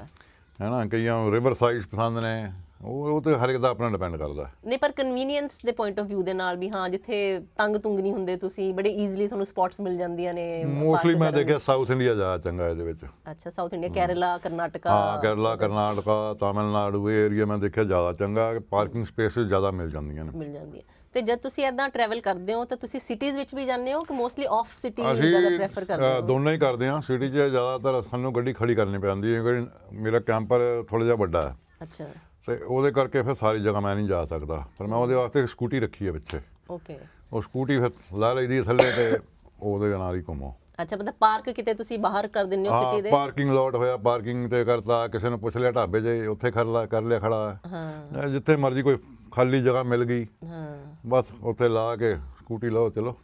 ਹੈ ਨਾ ਕਈਆਂ ਰਿਵਰ ਸਾਈਡਸ ਪਸੰਦ ਨੇ। ਉਹ ਉਹ ਤੇ ਹਰ ਇੱਕ ਦਾ ਆਪਣਾ ਡਿਪੈਂਡ ਕਰਦਾ। ਨਹੀਂ ਪਰ ਕਨਵੀਨੀਅੰਸ ਦੇ ਪੁਆਇੰਟ ਆਫ View ਦੇ ਨਾਲ ਵੀ ਹਾਂ ਜਿੱਥੇ ਤੰਗ ਤੁੰਗ ਨਹੀਂ ਹੁੰਦੇ ਤੁਸੀਂ ਬੜੇ ਈਜ਼ੀਲੀ ਤੁਹਾਨੂੰ ਸਪੌਟਸ ਮਿਲ ਜਾਂਦੀਆਂ ਨੇ ਮੋਸਟਲੀ ਮੈਂ ਦੇਖਿਆ ਸਾਊਥ ਇੰਡੀਆ ਜ਼ਿਆਦਾ ਚੰਗਾ ਇਹਦੇ ਵਿੱਚ। ਅੱਛਾ ਸਾਊਥ ਇੰਡੀਆ ਕੇਰਲਾ ਕਰਨਾਟਕਾ ਹਾਂ ਕੇਰਲਾ ਕਰਨਾਟਕਾ ਤਾਮਿਲਨਾਡੂ ਇਹ ਏਰੀਆ ਮੈਂ ਦੇਖਿਆ ਜ਼ਿਆਦਾ ਚੰਗਾ ਪਾਰਕਿੰਗ ਸਪੇਸਿਸ ਜ਼ਿਆਦਾ ਮਿਲ ਜਾਂਦੀਆਂ ਨੇ। ਮਿਲ ਜਾਂਦੀ ਹੈ ਤੇ ਜਦ ਤੁਸੀਂ ਐਦਾਂ ਟਰੈਵਲ ਕਰਦੇ ਹੋ ਤਾਂ ਤੁਸੀਂ ਸਿਟੀਜ਼ ਵਿੱਚ ਵੀ ਜਾਂਦੇ ਹੋ ਕਿ ਮੋਸਟਲੀ ਆਫ ਸਿਟੀ ਜ਼ਿਆਦਾ ਪ੍ਰੈਫਰ ਕਰਦੇ ਹੋ? ਦੋਨੋਂ ਹੀ ਕਰਦੇ ਹਾਂ। ਸਿਟੀ 'ਚ ਜ਼ਿਆਦਾਤਰ ਸਾਨੂੰ ਗੱਡੀ ਖੜੀ ਕਰਨੀ ਪੈਂਦੀ ਹੈ ਕਿਉਂਕਿ ਮੇਰਾ ਕੈਂਪਰ ਥੋੜਾ ਜਿਹਾ ਵੱਡਾ ਹੈ। ਅੱਛਾ। ਤੇ ਉਹਦੇ ਕਰਕੇ ਫਿਰ ਸਾਰੀ ਜਗ੍ਹਾ ਮੈਂ ਨਹੀਂ ਜਾ ਸਕਦਾ। ਪਰ ਮੈਂ ਉਹਦੇ ਵਾਸਤੇ ਇੱਕ ਸਕੂਟੀ ਰੱਖੀ ਹੈ ਪਿੱਛੇ। ਓਕੇ ਉਹ ਸਕੂਟੀ ਫਿਰ ਲਾ ਲਈਦੀ ਹੈ ਥੱਲੇ ਤੇ ਉਹਦੇ ਨਾਲ ਹੀ ਘੁੰਮੋ। ਅੱਛਾ ਮਤਲਬ ਪਾਰਕ ਕਿਤੇ ਤੁਸੀਂ ਬਾਹਰ ਕਰ ਦਿੰਦੇ ਹੋ ਹਾਂ ਸਿਟੀ ਦੇ? ਪਾਰਕਿੰਗ ਲੋਟ ਹੋਇਆ ਪਾਰਕਿੰਗ ਤੇ ਕਰਤਾ ਕਿਸੇ ਨੂੰ ਪੁੱਛ ਲਿਆ ਢਾਬੇ 'ਚ ਉੱਥੇ ਕਰ ਲਿਆ ਕਰ ਲਿਆ ਖੜਾ। ਹਾਂ ਹੈ। ਜਿੱਥੇ ਮਰਜ਼ੀ ਕੋਈ ਖਾਲੀ ਜਗ੍ਹਾ ਮਿਲ ਗਈ। ਹਾਂ। ਬਸ ਉੱਥੇ ਲਾ ਕੇ ਸਕੂਟੀ ਲਾਓ ਚਲੋ।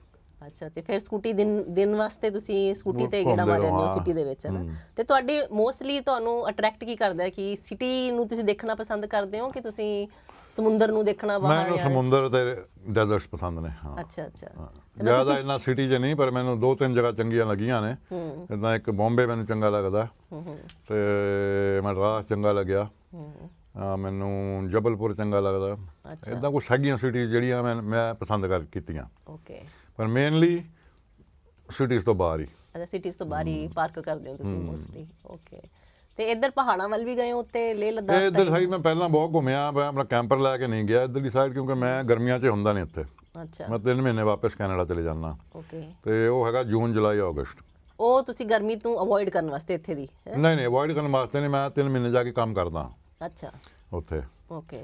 ਅੱਛਾ ਤੇ ਫਿਰ ਸਕੂਟੀ ਦਿਨ ਦਿਨ ਵਾਸਤੇ ਤੁਸੀਂ ਸਕੂਟੀ ਤੇ ਗੇੜਾ ਮਾਰ ਰਹੋ, ਹੋ। ਸਿਟੀ ਦੇ ਵਿੱਚ ਤੇ ਤੁਹਾਡੀ ਮੋਸਟਲੀ ਤੁਹਾਨੂੰ ਅਟਰੈਕਟ ਕੀ ਕਰਦਾ ਹੈ ਕਿ ਸਿਟੀ ਨੂੰ ਤੁਸੀਂ ਦੇਖਣਾ ਪਸੰਦ ਕਰਦੇ ਹੋ ਕਿ ਤੁਸੀਂ ਸਮੁੰਦਰ ਨੂੰ ਦੇਖਣਾ ਬਾਹਰ ਮੈਨੂੰ ਸਮੁੰਦਰ ਤੇ ਡੈਜ਼ਰਟਸ ਪਸੰਦ ਨੇ ਹਾਂ। ਅੱਛਾ ਅੱਛਾ। ਜ਼ਿਆਦਾ ਇੰਨਾ ਸਿਟੀ 'ਚ ਨਹੀਂ ਪਰ ਮੈਨੂੰ ਦੋ ਤਿੰਨ ਜਗ੍ਹਾ ਚੰਗੀਆਂ ਲੱਗੀਆਂ ਨੇ। ਜਿੱਦਾਂ ਇੱਕ ਬੰਬੇ ਮੈਨੂੰ ਚੰਗਾ ਲੱਗਦਾ। ਤੇ ਮਦਰਾਸ ਚੰਗਾ ਲੱਗਿਆ। ਮੈਨੂੰ ਜਬਲਪੁਰ ਚੰਗਾ ਲੱਗਦਾ। ਅੱਛਾ। ਇਦਾਂ ਕੁਝ ਹੈਗੀਆਂ ਸਿਟੀਜ਼ ਜਿਹੜੀਆਂ ਮੈਂ ਮੈਂ ਪਸੰਦ ਕਰ ਕੀਤੀਆਂ। ਓਕੇ ਪਰ ਮੇਨਲੀ ਸਿਟੀਜ਼ ਤੋਂ ਬਾਹਰ ਹੀ। ਅੱਛਾ ਸਿਟੀਜ਼ ਤੋਂ ਬਾਹਰ ਹੀ ਪਾਰਕ ਕਰਦੇ ਹੋ ਤੁਸੀਂ ਮੋਸਟਲੀ ਓਕੇ ਤੇ ਇੱਧਰ ਪਹਾੜਾਂ ਵੱਲ ਵੀ ਗਏ ਹੋ ਉੱਤੇ ਇਹ ਲਦਾਖ ਇੱਧਰ ਸਾਈਡ ਮੈਂ ਪਹਿਲਾਂ ਬਹੁਤ ਘੁੰਮਿਆ ਮੈਂ ਆਪਣਾ ਕੈਂਪਰ ਲੈ ਕੇ ਨਹੀਂ ਗਿਆ ਇੱਧਰਲੀ ਸਾਈਡ ਕਿਉਂਕਿ ਮੈਂ ਗਰਮੀਆਂ 'ਚ ਹੁੰਦਾ ਨਹੀਂ ਇੱਥੇ। ਅੱਛਾ। ਮੈਂ ਤਿੰਨ ਮਹੀਨੇ ਵਾਪਸ ਕੈਨੇਡਾ ਚਲੇ ਜਾਣਾ ਓਕੇ ਤੇ ਉਹ ਹੈਗਾ ਜੂਨ ਜੁਲਾਈ ਅਗਸਤ। ਉਹ ਤੁਸੀਂ ਗਰਮੀ ਤੋਂ ਅਵੋਇਡ ਕਰਨ ਵਾਸਤੇ ਇੱਥੇ ਦੀ? ਨਹੀਂ ਨਹੀਂ ਅਵੋਇਡ ਕਰਨ ਵਾਸਤੇ ਨਹੀਂ ਮੈਂ ਤਿੰਨ ਮਹੀਨੇ ਜਾ ਕੇ ਕੰਮ ਕਰਦਾ। ਅੱਛਾ। ਉੱਥੇ। ਓਕੇ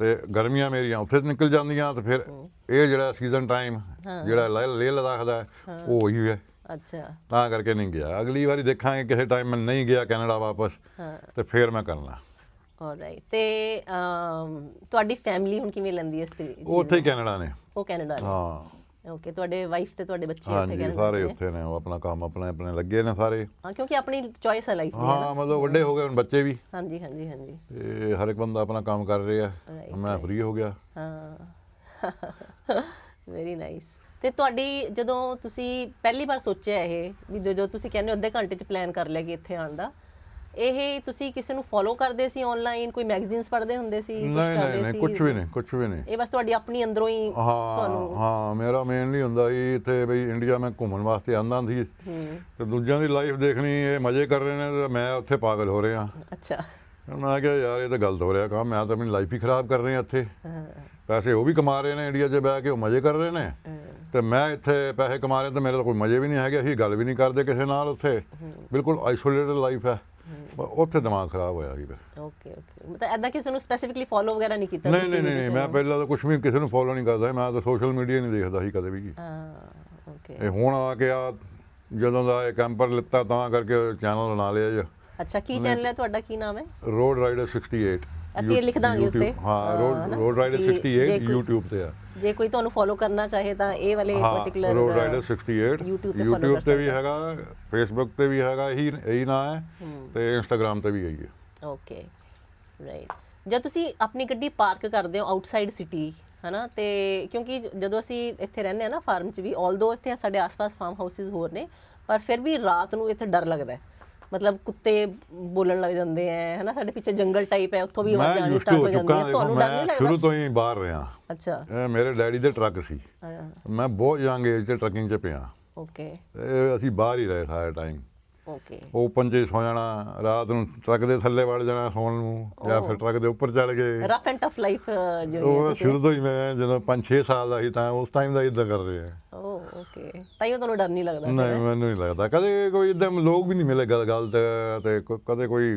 ਤੇ ਗਰਮੀਆਂ ਮੇਰੀਆਂ ਉੱਥੇ ਨਿਕਲ ਜਾਂਦੀਆਂ ਤੇ ਫਿਰ ਇਹ ਜਿਹੜਾ ਸੀਜ਼ਨ ਟਾਈਮ ਜਿਹੜਾ ਲੇਹ ਲਦਾਖ ਦਾ ਉਹ ਹੀ ਹੈ। ਅੱਛਾ। ਤਾਂ ਕਰਕੇ ਨਹੀਂ ਗਿਆ। ਅਗਲੀ ਵਾਰੀ ਦੇਖਾਂਗੇ ਕਿਸੇ ਟਾਈਮ ਮੈਂ ਨਹੀਂ ਗਿਆ ਕੈਨੇਡਾ ਵਾਪਸ ਤੇ ਫਿਰ ਮੈਂ ਕਰਨਾ। ਆਲਰਾਈਟ ਤੇ ਤੁਹਾਡੀ ਫੈਮਿਲੀ ਹੁਣ ਕਿਵੇਂ ਲੈਂਦੀ ਹੈ ਇਸ ਤਰੀ ਉਹ ਉੱਥੇ ਕੈਨੇਡਾ ਨੇ। ਉਹ ਕੈਨੇਡਾ ਨੇ। ਹਾਂ। ਓਕੇ ਤੁਹਾਡੇ ਵਾਈਫ ਤੇ ਤੁਹਾਡੇ ਬੱਚੇ ਇੱਥੇ ਹਾਂਜੀ ਸਾਰੇ ਉੱਥੇ ਨੇ ਉਹ ਆਪਣਾ ਕੰਮ ਆਪਣੇ ਆਪਣੇ ਲੱਗੇ ਨੇ ਸਾਰੇ। ਹਾਂ ਕਿਉਂਕਿ ਆਪਣੀ ਚੋਇਸ ਹੈ ਲਾਈਫ ਦੀ ਹੈ ਮਤਲਬ ਵੱਡੇ ਹੋ ਗਏ ਹੁਣ ਬੱਚੇ ਵੀ। ਹਾਂਜੀ ਹਾਂਜੀ ਹਾਂਜੀ। ਤੇ ਹਰ ਇੱਕ ਬੰਦਾ ਆਪਣਾ ਕੰਮ ਕਰ ਰਿਹਾ। ਮੈਂ ਫ੍ਰੀ ਹੋ ਗਿਆ। ਹਾਂ। ਵੈਰੀ ਨਾਈਸ ਤੇ ਤੁਹਾਡੀ ਜਦੋਂ ਤੁਸੀਂ ਪਹਿਲੀ ਵਾਰ ਸੋਚਿਆ ਇਹ ਵੀ ਜਦੋਂ ਤੁਸੀਂ ਕਹਿੰਦੇ ਹੋ ਅੱਧੇ ਘੰਟੇ ਚ ਪਲਾਨ ਕਰ ਲਿਆ ਕਿ ਇੱਥੇ ਆਉਣ ਦਾ ਇਹ ਤੁਸੀਂ ਕਿਸੇ ਨੂੰ ਫੋਲੋ ਕਰਦੇ ਸੀ ਆਨਲਾਈਨ ਕੋਈ ਮੈਗਜ਼ੀਨਸ ਪੜ੍ਹਦੇ ਹੁੰਦੇ ਸੀ? ਕੁਝ ਨਹੀਂ ਨਹੀਂ ਕਰਦੇ ਨਹੀਂ ਸੀ? ਕੁਝ ਵੀ ਨਹੀਂ ਕੁਝ ਵੀ ਨਹੀਂ। ਇਹ ਬਸ ਤੁਹਾਡੀ ਆਪਣੀ ਅੰਦਰੋਂ ਹੀ ਹਾਂ ਹਾਂ ਮੇਰਾ ਮੇਨਲੀ ਹੁੰਦਾ ਸੀ ਇੱਥੇ ਬਈ ਇੰਡੀਆ ਮੈਂ ਘੁੰਮਣ ਵਾਸਤੇ ਆਂਦਾ ਸੀ। ਤੇ ਦੂਜਿਆਂ ਦੀ ਲਾਈਫ ਦੇਖਣੀ ਇਹ ਮਜ਼ੇ ਕਰ ਰਹੇ ਨੇ ਤੇ ਮੈਂ ਉੱਥੇ ਪਾਗਲ ਹੋ ਰਿਹਾ। ਅੱਛਾ। ਮੈਂ ਕਿਹਾ ਯਾਰ ਇਹ ਤਾਂ ਗਲਤ ਹੋ ਰਿਹਾ ਕੰਮ ਮੈਂ ਤਾਂ ਆਪਣੀ ਲਾਈਫ ਹੀ ਖਰਾਬ ਕਰ ਰਿਹਾ ਇੱਥੇ। ਪੈਸੇ ਉਹ ਵੀ ਕਮਾ ਰਹੇ ਨੇ ਇੰਡੀਆ 'ਚ ਬਹਿ ਕੇ ਉਹ ਮਜ਼ੇ ਕਰ ਰਹੇ ਨੇ। ਤੇ ਮੈਂ ਇੱਥੇ ਪੈਸੇ ਕਮਾ ਰਿਹਾ ਤੇ ਮੇਰੇ ਤਾਂ ਕੋਈ ਮਜ਼ੇ ਵੀ ਨਹੀਂ ਹੈਗੇ ਅਸੀਂ ਗੱਲ ਵੀ ਨਹੀਂ ਕਰਦੇ ਕਿਸੇ ਨਾਲ ਉੱਥੇ। ਬਿਲਕੁਲ ਆਈਸੋਲੇਟਡ ਲਾਈਫ ਹੈ। ਉੱਥੇ ਦਿਮਾਗ ਖਰਾਬ ਹੋਇਆ ਸੀ ਫਿਰ। ਓਕੇ ਓਕੇ ਮਤਲਬ ਐਦਾਂ ਕਿਸੇ ਨੂੰ ਸਪੈਸੀਫਿਕਲੀ ਫੋਲੋ ਵਗੈਰਾ ਨਹੀਂ ਕੀਤਾ ਨਹੀਂ ਨਹੀਂ ਨਹੀਂ ਮੈਂ? ਪਹਿਲਾਂ ਤਾਂ ਕੁਝ ਵੀ ਕਿਸੇ ਨੂੰ ਫੋਲੋ ਨਹੀਂ ਕਰਦਾ ਮੈਂ ਤਾਂ ਸੋਸ਼ਲ ਮੀਡੀਆ ਨਹੀਂ ਦੇਖਦਾ ਸੀ ਕਦੇ ਵੀ। ਹਾਂ ਓਕੇ ਇਹ ਹੁਣ ਆ ਕੇ ਆ ਜਦੋਂ ਦਾ ਇਹ ਕੈਂਪਰ ਲਿੱਤਾ ਤਾਂ ਕਰਕੇ ਚੈਨਲ ਬਣਾ ਲਿਆ ਜੀ। ਅੱਛਾ ਕੀ ਚੈਨਲ ਹੈ? ਤੁਹਾਡਾ ਕੀ ਨਾਮ ਹੈ? ਰੋਡ ਰਾਈਡਰ 68 ਅਸੀਂ ਇਹ ਲਿਖ ਦਾਂਗੇ ਉੱਤੇ। ਹਾਂ ਰੋਡ ਰਾਈਡਰ ਕਿ 68 ਜੇ ਕੋਈ- YouTube ਤੇ ਆ। ਜੇ ਕੋਈ ਤੁਹਾਨੂੰ ਫੋਲੋ ਕਰਨਾ ਚਾਹੇ ਤਾਂ ਇਹ ਵਾਲੇ ਪਾਰਟਿਕੂਲਰ ਰੋਡ ਰਾਈਡਰ 68 YouTube ਤੇ ਵੀ ਹੈਗਾ Facebook ਤੇ ਵੀ ਹੈਗਾ ਇਹੀ ਇਹੀ ਨਾਂ ਹੈ ਤੇ Instagram ਤੇ ਵੀ ਇਹੀ ਹੈ। ਓਕੇ ਰਾਈਟ ਜਦ ਤੁਸੀਂ ਆਪਣੀ ਗੱਡੀ ਪਾਰਕ ਕਰਦੇ ਹੋ ਆਊਟਸਾਈਡ ਸਿਟੀ ਹਨਾ ਤੇ ਕਿਉਂਕਿ ਜਦੋਂ ਅਸੀਂ ਇੱਥੇ ਰਹਿੰਦੇ ਆ ਨਾ ਫਾਰਮ 'ਚ ਵੀ ਆਲਦੋ ਇੱਥੇ ਸਾਡੇ ਆਸ-ਪਾਸ ਫਾਰਮ ਹਾਊਸਿਸ ਹੋਰ ਨੇ ਪਰ ਫਿਰ ਵੀ ਰਾਤ ਨੂੰ ਇੱਥੇ ਡਰ ਲੱਗਦਾ ਹੈ। ਮਤਲਬ ਕੁੱਤੇ ਬੋਲਣ ਲੱਗ ਜਾਂਦੇ ਆ ਹਨਾ? ਸਾਡੇ ਪਿੱਛੇ ਜੰਗਲ ਟਾਈਪ ਹੈ ਉੱਥੋਂ ਵੀ ਆਵਾਜ਼ਾਂ ਆਣੀ ਸਟਾਰਟ ਹੋ ਜਾਂਦੀਆਂ ਦੇਖੋ ਤੁਹਾਨੂੰ ਡਰ ਨਹੀਂ ਮੈਂ ਸ਼ੁਰੂ ਲੱਗਦਾ ਤੋਂ ਹੀ ਬਾਹਰ ਰਿਹਾ। ਅੱਛਾ। ਇਹ ਮੇਰੇ ਡੈਡੀ ਦੇ ਟਰੱਕ ਸੀ। ਮੈਂ ਬਹੁਤ ਯੰਗ ਏਜ ਤੇ ਟਰੱਕਿੰਗ 'ਚ ਪਿਆ। ਓਕੇ ਅਸੀਂ ਬਾਹਰ ਹੀ ਰਹੇ ਸਾਰੇ ਟਾਈਮ ਓਕੇ ਓਪਨ 'ਚ ਹੀ ਸੌ ਜਾਣਾ ਰਾਤ ਨੂੰ ਟਰੱਕ ਦੇ ਥੱਲੇ ਵੜ ਜਾਣਾ ਸੌਣ ਨੂੰ ਜਾਂ ਫਿਰ ਟਰੱਕ ਦੇ ਉੱਪਰ ਚੜ ਗਏ ਰਫ ਐਂਡ ਟਫ ਲਾਈਫ ਜਿਹੜੀ ਉਹ ਸ਼ੁਰੂ ਤੋਂ ਹੀ ਮੈਂ ਜਦੋਂ 5-6 ਸਾਲ ਦਾ ਸੀ ਤਾਂ ਉਸ ਟਾਈਮ ਦਾ ਇਦਾਂ ਕਰ ਰਿਹਾ। ਓ ਓਕੇ ਤਾਂ ਹੀ ਤੁਹਾਨੂੰ ਡਰ ਨਹੀਂ ਲੱਗਦਾ ਨਹੀਂ ਮੈਨੂੰ ਨਹੀਂ ਲੱਗਦਾ। ਕਦੇ ਕੋਈ ਇਦਾਂ ਲੋਕ ਵੀ ਨਹੀਂ ਮਿਲੇ ਗੱਲ ਗੱਲ ਤੇ ਕਦੇ ਕੋਈ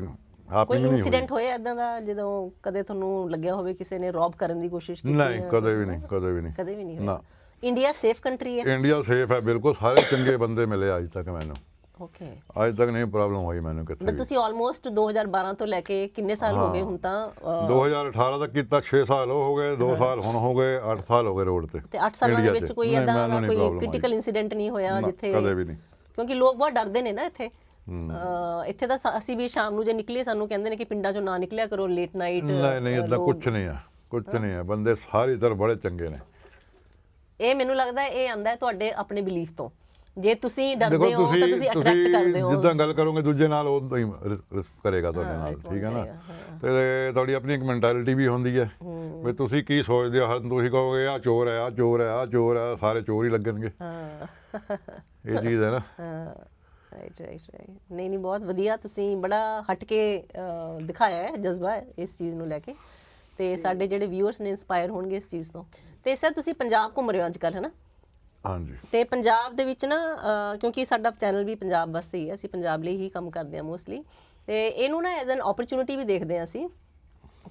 ਕੋਈ ਇਨਸੀਡੈਂਟ ਹੋਇਆ ਇਦਾਂ ਦਾ ਜਦੋਂ ਕਦੇ ਤੁਹਾਨੂੰ ਲੱਗਿਆ ਹੋਵੇ ਕਿਸੇ ਨੇ ਰੌਬ ਕਰਨ ਦੀ ਕੋਸ਼ਿਸ਼ ਕੀਤੀ ਨਹੀਂ? ਕਦੇ ਵੀ ਨਹੀਂ ਕਦੇ ਵੀ ਨਹੀਂ। ਕਦੇ ਵੀ ਨਹੀਂ ਨਾ। ਇੰਡੀਆ ਸੇਫ ਕੰਟਰੀ ਹੈ। ਇੰਡੀਆ ਸੇਫ ਹੈ ਬਿਲਕੁਲ। ਸਾਰੇ ਚੰਗੇ ਬੰਦੇ ਮਿਲੇ ਅੱਜ ਤੱਕ ਮੈਨੂੰ। ਓਕੇ ਅੱਜ ਤੱਕ ਨਹੀਂ ਪ੍ਰੋਬਲਮ ਹੋਈ ਮੈਨੂੰ ਕਿਤੇ ਵੀ। ਤੁਸੀਂ ਆਲਮੋਸਟ 2012 ਤੋਂ ਲੈ ਕੇ ਕਿੰਨੇ ਸਾਲ ਹੋ ਗਏ ਹੁਣ ਤਾਂ ਅਹ, 2018 ਤੱਕ ਕੀਤਾ 6 ਸਾਲ ਉਹ ਹੋ ਗਏ 2 ਸਾਲ ਹੁਣ ਹੋ ਗਏ 8 ਸਾਲ ਹੋ ਗਏ ਰੋਡ ਤੇ। ਤੇ 8 ਸਾਲਾਂ ਦੇ India ਵਿੱਚ 'ਚ। ਕੋਈ ਨਹੀਂ, ਮੈਨੂੰ ਦਾ ਨਹੀਂ ਕੋਈ problem ਕ੍ਰਿਟੀਕਲ ਹੋਈ। ਇਨਸੀਡੈਂਟ ਨਹੀਂ ਹੋਇਆ ਨਾ, ਜਿੱਥੇ ਕਦੇ ਵੀ ਨਹੀਂ। ਕਿਉਂਕਿ ਲੋਕ ਬਹੁਤ ਡਰਦੇ ਨੇ ਨਾ ਇੱਥੇ। ਅਹ, ਇੱਥੇ ਤਾਂ ਸ- ਅਸੀਂ ਵੀ ਸ਼ਾਮ ਨੂੰ ਜੇ ਨਿਕਲੀਏ ਸਾਨੂੰ ਕਹਿੰਦੇ ਨੇ ਕਿ ਪਿੰਡਾਂ ਚੋਂ ਨਾ ਨਿਕਲਿਆ ਕਰੋ ਲੇਟ ਨਾਈਟ ਨਹੀਂ ਨਹੀਂ ਇਦਾਂ ਕੁਝ ਨਹੀਂ ਆ ਕੁਝ ਨਹੀਂ ਆ। ਬੰਦੇ ਸਾਰੀ ਤਰ੍ਹਾਂ ਬੜੇ ਚੰਗੇ ਨੇ। ਇਹ ਮੈਨੂੰ ਲੱਗਦਾ ਹੈ ਇਹ ਆਂਦਾ ਹੈ ਤੁਹਾਡੇ ਆਪਣੇ ਬਿਲੀਫ ਤੋਂ। ਜੇ ਤੁਸੀਂ ਡਰਦੇ ਹੋ ਤਾਂ ਤੁਸੀਂ ਅਟਰੈਕਟ ਕਰਦੇ ਹੋ। ਜਿੱਦਾਂ ਗੱਲ ਕਰੋਗੇ ਦੂਜੇ ਨਾਲ ਉਦਾਂ ਹੀ ਕਰੇਗਾ ਤੁਹਾਡੇ ਨਾਲ ਠੀਕ ਹੈ ਨਾ? ਤੇ ਤੁਹਾਡੀ ਆਪਣੀ ਇੱਕ ਮੈਂਟੈਲਿਟੀ ਵੀ ਹੁੰਦੀ ਹੈ ਵੀ ਤੁਸੀਂ ਕੀ ਸੋਚਦੇ ਹੋ ਹਰ ਤੁਸੀਂ ਕਹੋਗੇ ਆ ਚੋਰ ਹੈ ਆ ਚੋਰ ਹੈ ਆ ਚੋਰ ਹੈ ਸਾਰੇ ਚੋਰ ਹੀ ਲੱਗਣਗੇ। ਹਾਂ। ਇਹ ਚੀਜ਼ ਹੈ ਨਾ। ਹਾਂ ਰਾਈਟ ਰਾਈਟ ਰਾਈਟ ਨਹੀਂ ਨਹੀਂ ਬਹੁਤ ਵਧੀਆ ਤੁਸੀਂ ਬੜਾ ਹਟ ਕੇ ਦਿਖਾਇਆ ਹੈ ਜਜ਼ਬਾ ਇਸ ਚੀਜ਼ ਨੂੰ ਲੈ ਕੇ। ਤੇ ਸਾਡੇ ਜਿਹੜੇ ਵਿਊਅਰਸ ਨੇ ਇਨਸਪਾਇਰ ਹੋਣਗੇ ਇਸ ਚੀਜ਼ ਤੋਂ। ਤੇ ਸਰ ਤੁਸੀਂ ਪੰਜਾਬ ਘੁੰਮ ਰਹੇ ਹੋ ਅੱਜ ਕੱਲ੍ਹ ਹੈ ਨਾ? ਹਾਂਜੀ। ਤੇ ਪੰਜਾਬ ਦੇ ਵਿੱਚ ਨਾ ਕਿਉਂਕਿ ਸਾਡਾ ਚੈਨਲ ਵੀ ਪੰਜਾਬ ਵਾਸਤੇ ਹੀ ਹੈ ਅਸੀਂ ਪੰਜਾਬ ਲਈ ਹੀ ਕੰਮ ਕਰਦੇ ਹਾਂ ਮੋਸਟਲੀ ਤੇ ਇਹਨੂੰ ਨਾ ਐਜ਼ ਐਨ ਓਪਰਚੁਨਿਟੀ ਵੀ ਦੇਖਦੇ ਹਾਂ ਅਸੀਂ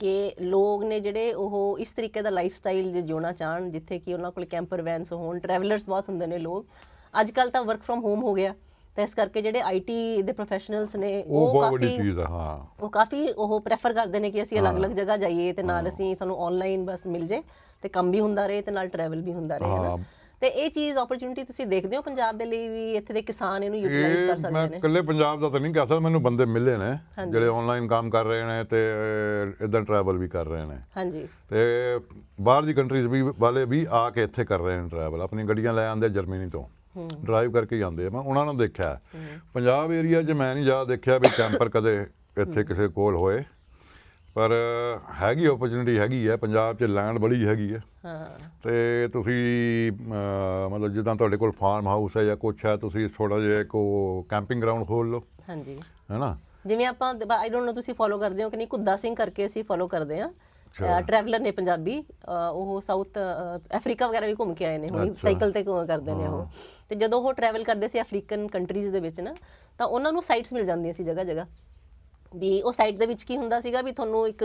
ਕਿ ਲੋਕ ਨੇ ਜਿਹੜੇ ਉਹ ਇਸ ਤਰੀਕੇ ਦਾ ਲਾਈਫ ਸਟਾਈਲ ਜਿਉਣਾ ਚਾਹਣ ਜਿੱਥੇ ਕਿ ਉਹਨਾਂ ਕੋਲ ਕੈਂਪਰ ਵੈਨਸ ਹੋਣ ਟਰੈਵਲਰਸ ਬਹੁਤ ਹੁੰਦੇ ਨੇ ਲੋਕ। ਅੱਜ ਕੱਲ ਤਾਂ ਵਰਕ ਫਰਮ ਹੋਮ ਹੋ ਗਿਆ। ਤਾਂ ਇਸ ਕਰਕੇ ਜਿਹੜੇ ਆਈਟੀ ਦੇ ਪ੍ਰੋਫੈਸ਼ਨਲਸ ਨੇ ਉਹ ਕਾਫੀ ਉਹ ਕਾਫੀ ਉਹ ਪ੍ਰੈਫਰ ਕਰਦੇ ਨੇ ਕਿ ਅਸੀਂ ਅਲੱਗ-ਅਲੱਗ ਜਗ੍ਹਾ ਜਾਈਏ ਤੇ ਨਾਲ ਅਸੀਂ ਤੁਹਾਨੂੰ ਆਨਲਾਈਨ ਬਸ ਮਿਲ ਜੇ ਤੇ ਕੰਮ ਵੀ ਹੁੰਦਾ ਰਹੇ ਤੇ ਨਾਲ ਟਰੈਵਲ ਵੀ ਹੁੰਦਾ ਰਹੇ ਹਾਂ। ਤੇ ਇਹ ਚੀਜ਼ ਓਪਰਚ्युनिटी ਤੁਸੀਂ ਦੇਖਦੇ ਹੋ ਪੰਜਾਬ ਦੇ ਲਈ ਵੀ ਇੱਥੇ ਦੇ ਕਿਸਾਨ ਇਹਨੂੰ ਯੂਟਿਲਾਈਜ਼ ਕਰ ਸਕਦੇ ਨੇ? ਮੈਂ ਇਕੱਲੇ ਪੰਜਾਬ ਦਾ ਤਾਂ ਨਹੀਂ ਕਹਿ ਸਕਦਾ ਮੈਨੂੰ ਬੰਦੇ ਮਿਲੇ ਨੇ ਜਿਹੜੇ ਆਨਲਾਈਨ ਕੰਮ ਕਰ ਰਹੇ ਨੇ ਤੇ ਇਦਾਂ ਟਰੈਵਲ ਵੀ ਕਰ ਰਹੇ ਨੇ। ਹਾਂਜੀ। ਤੇ ਬਾਹਰ ਦੀ ਕੰਟਰੀਜ਼ ਵੀ ਵਾਲੇ ਵੀ ਆ ਕੇ ਇੱਥੇ ਕਰ ਰਹੇ ਨੇ ਟਰੈਵਲ ਆਪਣੀ ਗੱਡੀਆਂ ਲੈ ਆਉਂਦੇ ਜਰਮਨੀ ਤੋਂ। ਡਰਾਈਵ ਕਰਕੇ ਜਾਂਦੇ ਆ ਮੈਂ ਉਹਨਾਂ ਨੂੰ ਦੇਖਿਆ। ਪੰਜਾਬ ਏਰੀਆ 'ਚ ਮੈਂ ਨਹੀਂ ਜਾ ਦੇਖਿਆ ਵੀ ਕੈਂਪਰ ਕਦੇ ਇੱਥੇ ਕਿਸੇ ਕੋਲ ਹੋਏ। ਪਰ ਹੈਗੀ ਓਪਰਚੁਨਿਟੀ ਹੈਗੀ ਹੈ ਪੰਜਾਬ 'ਚ ਲੈਂਡ ਬੜੀ ਹੈਗੀ ਹੈ। ਹਾਂ। ਤੇ ਤੁਸੀਂ ਮਤਲਬ ਜਿੱਦਾਂ ਤੁਹਾਡੇ ਕੋਲ ਫਾਰਮ ਹਾਊਸ ਹੈ ਜਾਂ ਕੁਛ ਹੈ ਤੁਸੀਂ ਥੋੜਾ ਜਿਹਾ ਇੱਕ ਉਹ ਕੈਂਪਿੰਗ ਗਰਾਊਂਡ ਖੋਲ ਲਓ। ਹਾਂਜੀ। ਹੈਨਾ? ਜਿਵੇਂ ਆਪਾਂ ਆਈ ਡੋਨਟ ਨੋ ਤੁਸੀਂ ਫੋਲੋ ਕਰਦੇ ਹੋ ਕਿ ਨਹੀਂ ਕੁੱਦਾ ਸਿੰਘ ਕਰਕੇ ਅਸੀਂ ਫੋਲੋ ਕਰਦੇ ਆ। ਟਰੈਵਲਰ ਨੇ ਪੰਜਾਬੀ ਉਹ ਸਾਊਥ ਅਫਰੀਕਾ ਵਗੈਰਾ ਵੀ ਘੁੰਮ ਕੇ ਆਏ ਨੇ ਹੁਣ। ਸਾਈਕਲ ਤੇ ਘੁੰਮ ਕਰਦੇ ਨੇ ਉਹ। ਤੇ ਜਦੋਂ ਉਹ ਟਰੈਵਲ ਕਰਦੇ ਸੀ ਅਫਰੀਕਨ ਕੰਟਰੀਜ਼ ਦੇ ਵਿੱਚ ਨਾ ਤਾਂ ਉਹਨਾਂ ਨੂੰ ਸਾਈਟਸ ਮਿਲ ਜਾਂਦੀਆਂ ਸੀ ਜਗ੍ਹਾ ਜਗ੍ਹਾ ਵੀ ਉਹ ਸਾਈਟ ਦੇ ਵਿੱਚ ਕੀ ਹੁੰਦਾ ਸੀਗਾ ਵੀ ਤੁਹਾਨੂੰ ਇੱਕ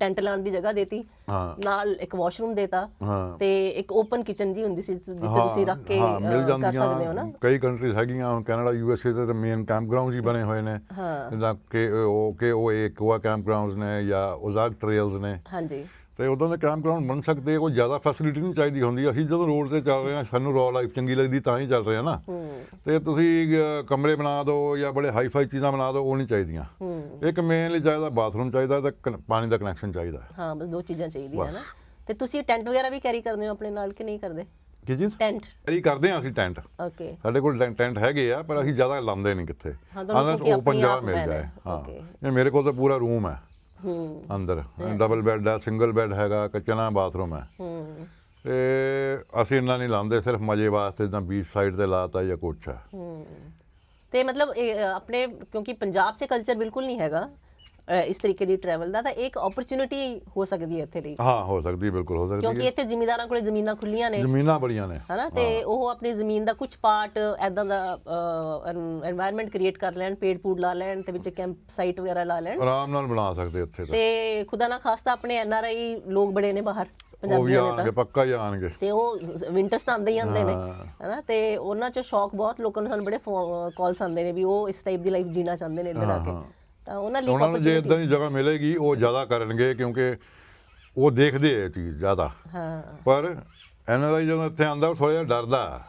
ਟੈਂਟ ਲਾਉਣ ਦੀ ਜਗ੍ਹਾ ਦੇਤੀ। ਹਾਂ। ਨਾਲ ਇੱਕ ਵਾਸ਼ਰੂਮ ਦੇਤਾ। ਹਾਂ। ਤੇ ਇੱਕ ਓਪਨ ਕਿਚਨ ਜੀ ਹੁੰਦੀ ਸੀ ਜਿੱਥੇ ਤੁਸੀਂ ਰੱਖ ਕੇ ਹਾਂ, ਮਿਲ ਕਰ ਸਕਦੇ ਹੋ ਨਾ? ਜਾਂਦੀਆਂ ਕਈ ਕੰਟਰੀਜ਼ ਹੈਗੀਆਂ ਹੁਣ ਕੈਨੇਡਾ ਯੂ ਐਸ ਏ ਤੇ ਮੇਨ ਕੈਂਪ ਗਰਾਊਂਡਸ ਹੀ ਬਣੇ ਹੋਏ ਨੇ। ਹਾਂ। ਜਿੱਦਾਂ ਕਿ ਉਹ ਕਿ ਉਹ ਇੱਕ ਉਹ ਕੈਂਪ ਗਰਾਊਂਡਸ ਨੇ ਜਾਂ ਉਜ਼ਾਕ ਟ੍ਰੇਲਸ ਨੇ। ਹਾਂਜੀ। ਤੇ ਉਦੋਂ ਦੇ ਕੈਂਪ ਗਰਾਊਂਡ ਬਣ ਸਕਦੇ ਆ, ਕੋਈ ਜ਼ਿਆਦਾ ਫੈਸਿਲਿਟੀ ਨਹੀਂ ਚਾਹੀਦੀ ਹੁੰਦੀ। ਅਸੀਂ ਜਦੋਂ ਰੋਡ ਤੇ ਚੱਲ ਰਹੇ ਹਾਂ ਸਾਨੂੰ ਰॉ ਲਾਈਫ ਚੰਗੀ ਲੱਗਦੀ ਤਾਂ ਹੀ ਚੱਲ ਰਹੇ ਹਾਂ ਨਾ। ਤੇ ਤੁਸੀਂ ਕਮਰੇ ਬਣਾ ਦਿਓ ਜਾਂ ਬੜੇ ਹਾਈ ਫਾਈ ਚੀਜ਼ਾਂ ਬਣਾ ਦਿਓ ਉਹ ਨਹੀਂ ਚਾਹੀਦੀਆਂ। ਇੱਕ ਮੇਨਲੀ ਚਾਹੀਦਾ ਬਾਥਰੂਮ ਚਾਹੀਦਾ ਤੇ ਪਾਣੀ ਦਾ ਕਨੈਕਸ਼ਨ ਚਾਹੀਦਾ। ਹਾਂ ਬਸ ਦੋ ਚੀਜ਼ਾਂ ਚਾਹੀਦੀਆਂ ਨਾ। ਤੇ ਤੁਸੀਂ ਟੈਂਟ ਵਗੈਰਾ ਵੀ ਕੈਰੀ ਕਰਦੇ ਹੋ ਆਪਣੇ ਨਾਲ ਕਿ ਨਹੀਂ ਕਰਦੇ? ਕੀ ਚੀਜ਼? ਟੈਂਟ ਕਰੀ ਕਰਦੇ ਹਾਂ ਅਸੀਂ ਟੈਂਟ ਓਕੇ ਸਾਡੇ ਕੋਲ ਟੈਂਟ ਹੈਗੇ ਆ ਪਰ ਅਸੀਂ ਜ਼ਿਆਦਾ ਲਾਉਂਦੇ ਨਹੀਂ ਕਿੱਥੇ। ਹਾਂ, ਤੁਹਾਨੂੰ ਆਪਣੀ ਜਗ੍ਹਾ ਮਿਲ ਜਾਏ। ਹੈ। ਇਹ ਮੇਰੇ ਕੋਲ ਤਾਂ ਪੂਰਾ ਰੂਮ ਹੈ। ਹੂੰ। ਅੰਦਰ। ਡਬਲ ਬੈੱਡ ਹੈ ਸਿੰਗਲ ਬੈੱਡ ਹੈਗਾ ਕਿਚਨ ਬਾਥਰੂਮ ਹੈ। ਹੂੰ। ਤੇ ਅਸੀਂ ਇੰਨਾ ਨਹੀਂ ਲਾਉਂਦੇ ਸਿਰਫ ਮਜ਼ੇ ਵਾਸਤੇ ਤਾਂ ਬੀਚ ਸਾਈਡ ਤੇ ਲਾਤਾ ਜਾਂ ਕੁਛ ਹੈ। ਹੂੰ। ਤੇ ਮਤਲਬ ਇਹ, ਅ, ਆਪਣੇ ਕਿਉਂਕਿ ਪੰਜਾਬ 'ਚ ਕਲਚਰ ਬਿਲਕੁਲ ਨਹੀਂ ਹੈਗਾ ਇਸ ਤਰੀਕੇ ਦੀ ਟਰੈਵਲ ਦਾ ਤਾਂ ਇੱਕ ਓਪਰਚ्युनिटी ਹੋ ਸਕਦੀ ਹੈ ਇੱਥੇ ਲਈ ਹਾਂ ਹੋ ਸਕਦੀ ਬਿਲਕੁਲ ਹੋ ਸਕਦੀ ਕਿਉਂਕਿ ਇੱਥੇ ਜ਼ਿਮੀਂਦਾਰਾਂ ਕੋਲੇ ਜ਼ਮੀਨਾਂ ਖੁੱਲੀਆਂ ਨੇ। ਜ਼ਮੀਨਾਂ ਬੜੀਆਂ ਨੇ ਹਨਾ ਤੇ ਉਹ ਆਪਣੀ ਜ਼ਮੀਨ ਦਾ ਕੁਝ ਪਾਰਟ ਐਦਾਂ ਦਾ এনवायरमेंट ਕ੍ਰੀਏਟ ਕਰ ਲੈਣ ਪੇੜ ਪੂੜ ਲਾ ਲੈਣ ਤੇ ਵਿੱਚ ਕੈਂਪ ਸਾਈਟ ਵਗੈਰਾ ਲਾ ਲੈਣ। ਆਰਾਮ ਨਾਲ ਬਣਾ ਸਕਦੇ ਉੱਥੇ ਤੇ। ਖੁਦਾ ਨਾ ਖਾਸਤਾ ਆਪਣੇ ਐਨਆਰਆਈ ਲੋਕ ਬੜੇ ਨੇ ਬਾਹਰ ਪੰਜਾਬੀਆਂ ਦੇ ਤਾਂ। ਪੱਕਾ ਹੀ ਆਣਗੇ ਤੇ ਉਹ ਵਿੰਟਰਸ ਤਾਂ ਆਂਦੇ ਹੀ ਆਂਦੇ ਨੇ ਹੈਨਾ ਤੇ ਉਹਨਾਂ ਚ ਸ਼ੌਕ ਬਹੁਤ ਲੋਕਾਂ ਨੂੰ ਸਾਨੂੰ ਬੜੇ ਕਾਲਸ ਆਂਦੇ ਨੇ ਵੀ ਉਹ ਇਸ ਟਾਈਪ ਦੀ ਲਾਈਫ ਜੀਣਾ ਚਾਹੁੰਦੇ ਨੇ ਇੱਧਰ ਆ ਕੇ। ਤਾਂ ਉਹਨਾਂ ਲਈ ਉਹਨਾਂ ਨੂੰ ਜੇ ਇਦਾਂ ਦੀ ਜਗ੍ਹਾ ਮਿਲੇਗੀ ਉਹ ਜ਼ਿਆਦਾ ਕਰਨਗੇ ਕਿਉਂਕਿ ਉਹ ਦੇਖਦੇ ਆ ਇਹ ਚੀਜ਼ ਜ਼ਿਆਦਾ। ਹਾਂ। ਪਰ ਐਨਆਰਆਈ ਜਦੋਂ ਇੱਥੇ ਆਂਦਾ ਉਹ ਥੋੜਾ ਜਿਹਾ ਡਰਦਾ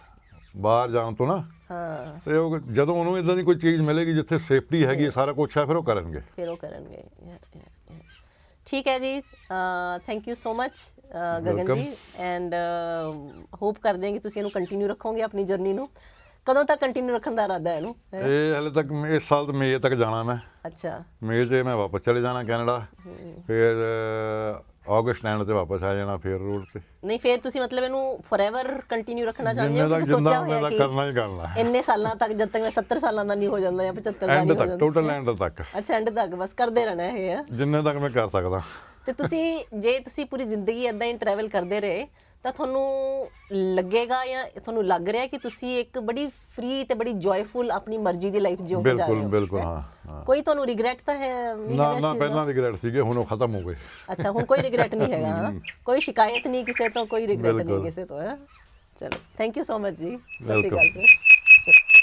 ਬਾਹਰ ਜਾਣ ਤੋਂ ਨਾ। ਹਾਂ। ਤੇ ਉਹ ਜਦੋਂ ਉਹਨੂੰ ਇਦਾਂ ਦੀ ਕੋਈ ਚੀਜ਼ ਮਿਲੇਗੀ ਜਿੱਥੇ ਸੇਫਟੀ ਹੈਗੀ ਹੈ, ਸਾਰਾ ਕੁਝ ਹੈ ਫਿਰ ਉਹ ਕਰਨਗੇ। ਫਿਰ ਉਹ ਕਰਨਗੇ। Yeah, yeah, yeah. ਠੀਕ ਹੈ ਜੀ। Thank you so much Gagan Welcome. ਜੀ। ਐਂਡ ਹੋਪ ਕਰਦੇ ਹਾਂ ਕਿ ਤੁਸੀਂ ਇਹਨੂੰ ਕੰਟੀਨਿਊ ਰੱਖੋਗੇ ਆਪਣੀ ਜਰਨੀ ਨੂੰ। ਕਦੋਂ ਤੱਕ ਕੰਟੀਨਿਊ ਰੱਖਣ ਦਾ ਇਰਾਦਾ ਹੈ ਇਹਨੂੰ? ਹੈਂ? ਇਹ ਹਲੇ ਤੱਕ ਮੈਂ- ਇਸ ਸਾਲ ਮਈ ਤੱਕ ਜਾਣਾ ਮੈਂ। ਅੱਛਾ। ਮਈ 'ਚ ਮੈਂ ਵਾਪਸ ਚਲੇ ਜਾਣਾ ਕੈਨੇਡਾ। ਫਿਰ ਅਗਸਟ ਐਂਡ ਤੇ ਵਾਪਸ ਆ ਜਾਣਾ ਫਿਰ ਰੋਡ ਤੇ। ਨਹੀਂ ਫਿਰ ਤੁਸੀਂ ਮਤਲਬ ਇਹਨੂੰ ਫੋਰਐਵਰ ਕੰਟੀਨਿਊ ਰੱਖਣਾ ਚਾਹੁੰਦੇ ਜਿੰਨੇ ਹੋ ਤੱਕ ਕਿ ਸੋਚਿਆ ਹੋਇਆ ਕਿ ਕਰਨਾ ਹੀ ਕਰਨਾ। ਇੰਨੇ ਸਾਲਾਂ ਤੱਕ ਜਦ ਤੱਕ ਮੈਂ 70 ਸਾਲਾਂ ਦਾ ਨਹੀਂ ਹੋ ਜਾਂਦਾ ਜਾਂ 75 ਦਾ ਐਂਡ ਨਹੀਂ ਹੋ ਤੱਕ ਜਾਂਦਾ। ਟੋਟਲ ਐਂਡ ਤੱਕ। ਅੱਛਾ ਐਂਡ ਤੱਕ ਬਸ ਕਰਦੇ ਰਹਿਣਾ ਇਹ। ਹੈ ਜਿੰਨੇ ਤੱਕ ਮੈਂ ਕਰ ਸਕਦਾ। ਤੇ ਤੁਸੀਂ ਜੇ ਤੁਸੀਂ ਪੂਰੀ ਜ਼ਿੰਦਗੀ ਇਦਾਂ ਹੀ ਟਰੈਵਲ ਕਰਦੇ ਰਹੇ ਤਾਂ ਤੁਹਾਨੂੰ ਲੱਗੇਗਾ ਜਾਂ ਤੁਹਾਨੂੰ ਲੱਗ ਰਿਹਾ ਕਿ ਤੁਸੀਂ ਇੱਕ ਬੜੀ ਫ੍ਰੀ ਤੇ ਬੜੀ ਜੋਇਫੁਲ ਆਪਣੀ ਮਰਜ਼ੀ ਦੀ ਲਾਈਫ ਜਿਉਂ ਜਾ ਰਹੇ ਬਿਲਕੁਲ ਹੋ ਬਿਲਕੁਲ ਹੈਂ? ਹਾਂ ਹਾਂ ਕੋਈ ਤੁਹਾਨੂੰ ਰਿਗਰੈਟ ਤਾਂ ਹੈ ਨਹੀਂ ਨਾ ਹੈਗਾ ਇਸ ਨਾ ਚੀਜ਼ ਦਾ? ਪਹਿਲਾਂ ਰਿਗਰੈਟ ਸੀਗੇ ਹੁਣ ਉਹ ਖਤਮ ਹੋ ਗਏ ਅੱਛਾ ਹੁਣ ਕੋਈ ਰਿਗਰੈਟ ਨਹੀਂ ਹੈਗਾ ਹਾਂ? ਕੋਈ ਸ਼ਿਕਾਇਤ ਨਹੀਂ ਕਿਸੇ ਤੋਂ ਕੋਈ ਰਿਗਰੈਟ ਨਹੀਂ ਬਿਲਕੁਲ। ਕਿਸੇ ਤੋਂ ਹੈ ਚਲੋ ਥੈਂਕ ਯੂ ਸੋ ਮਚ ਜੀ ਸਤਿ ਸ਼੍ਰੀ Welcome. ਅਕਾਲ ਸਰ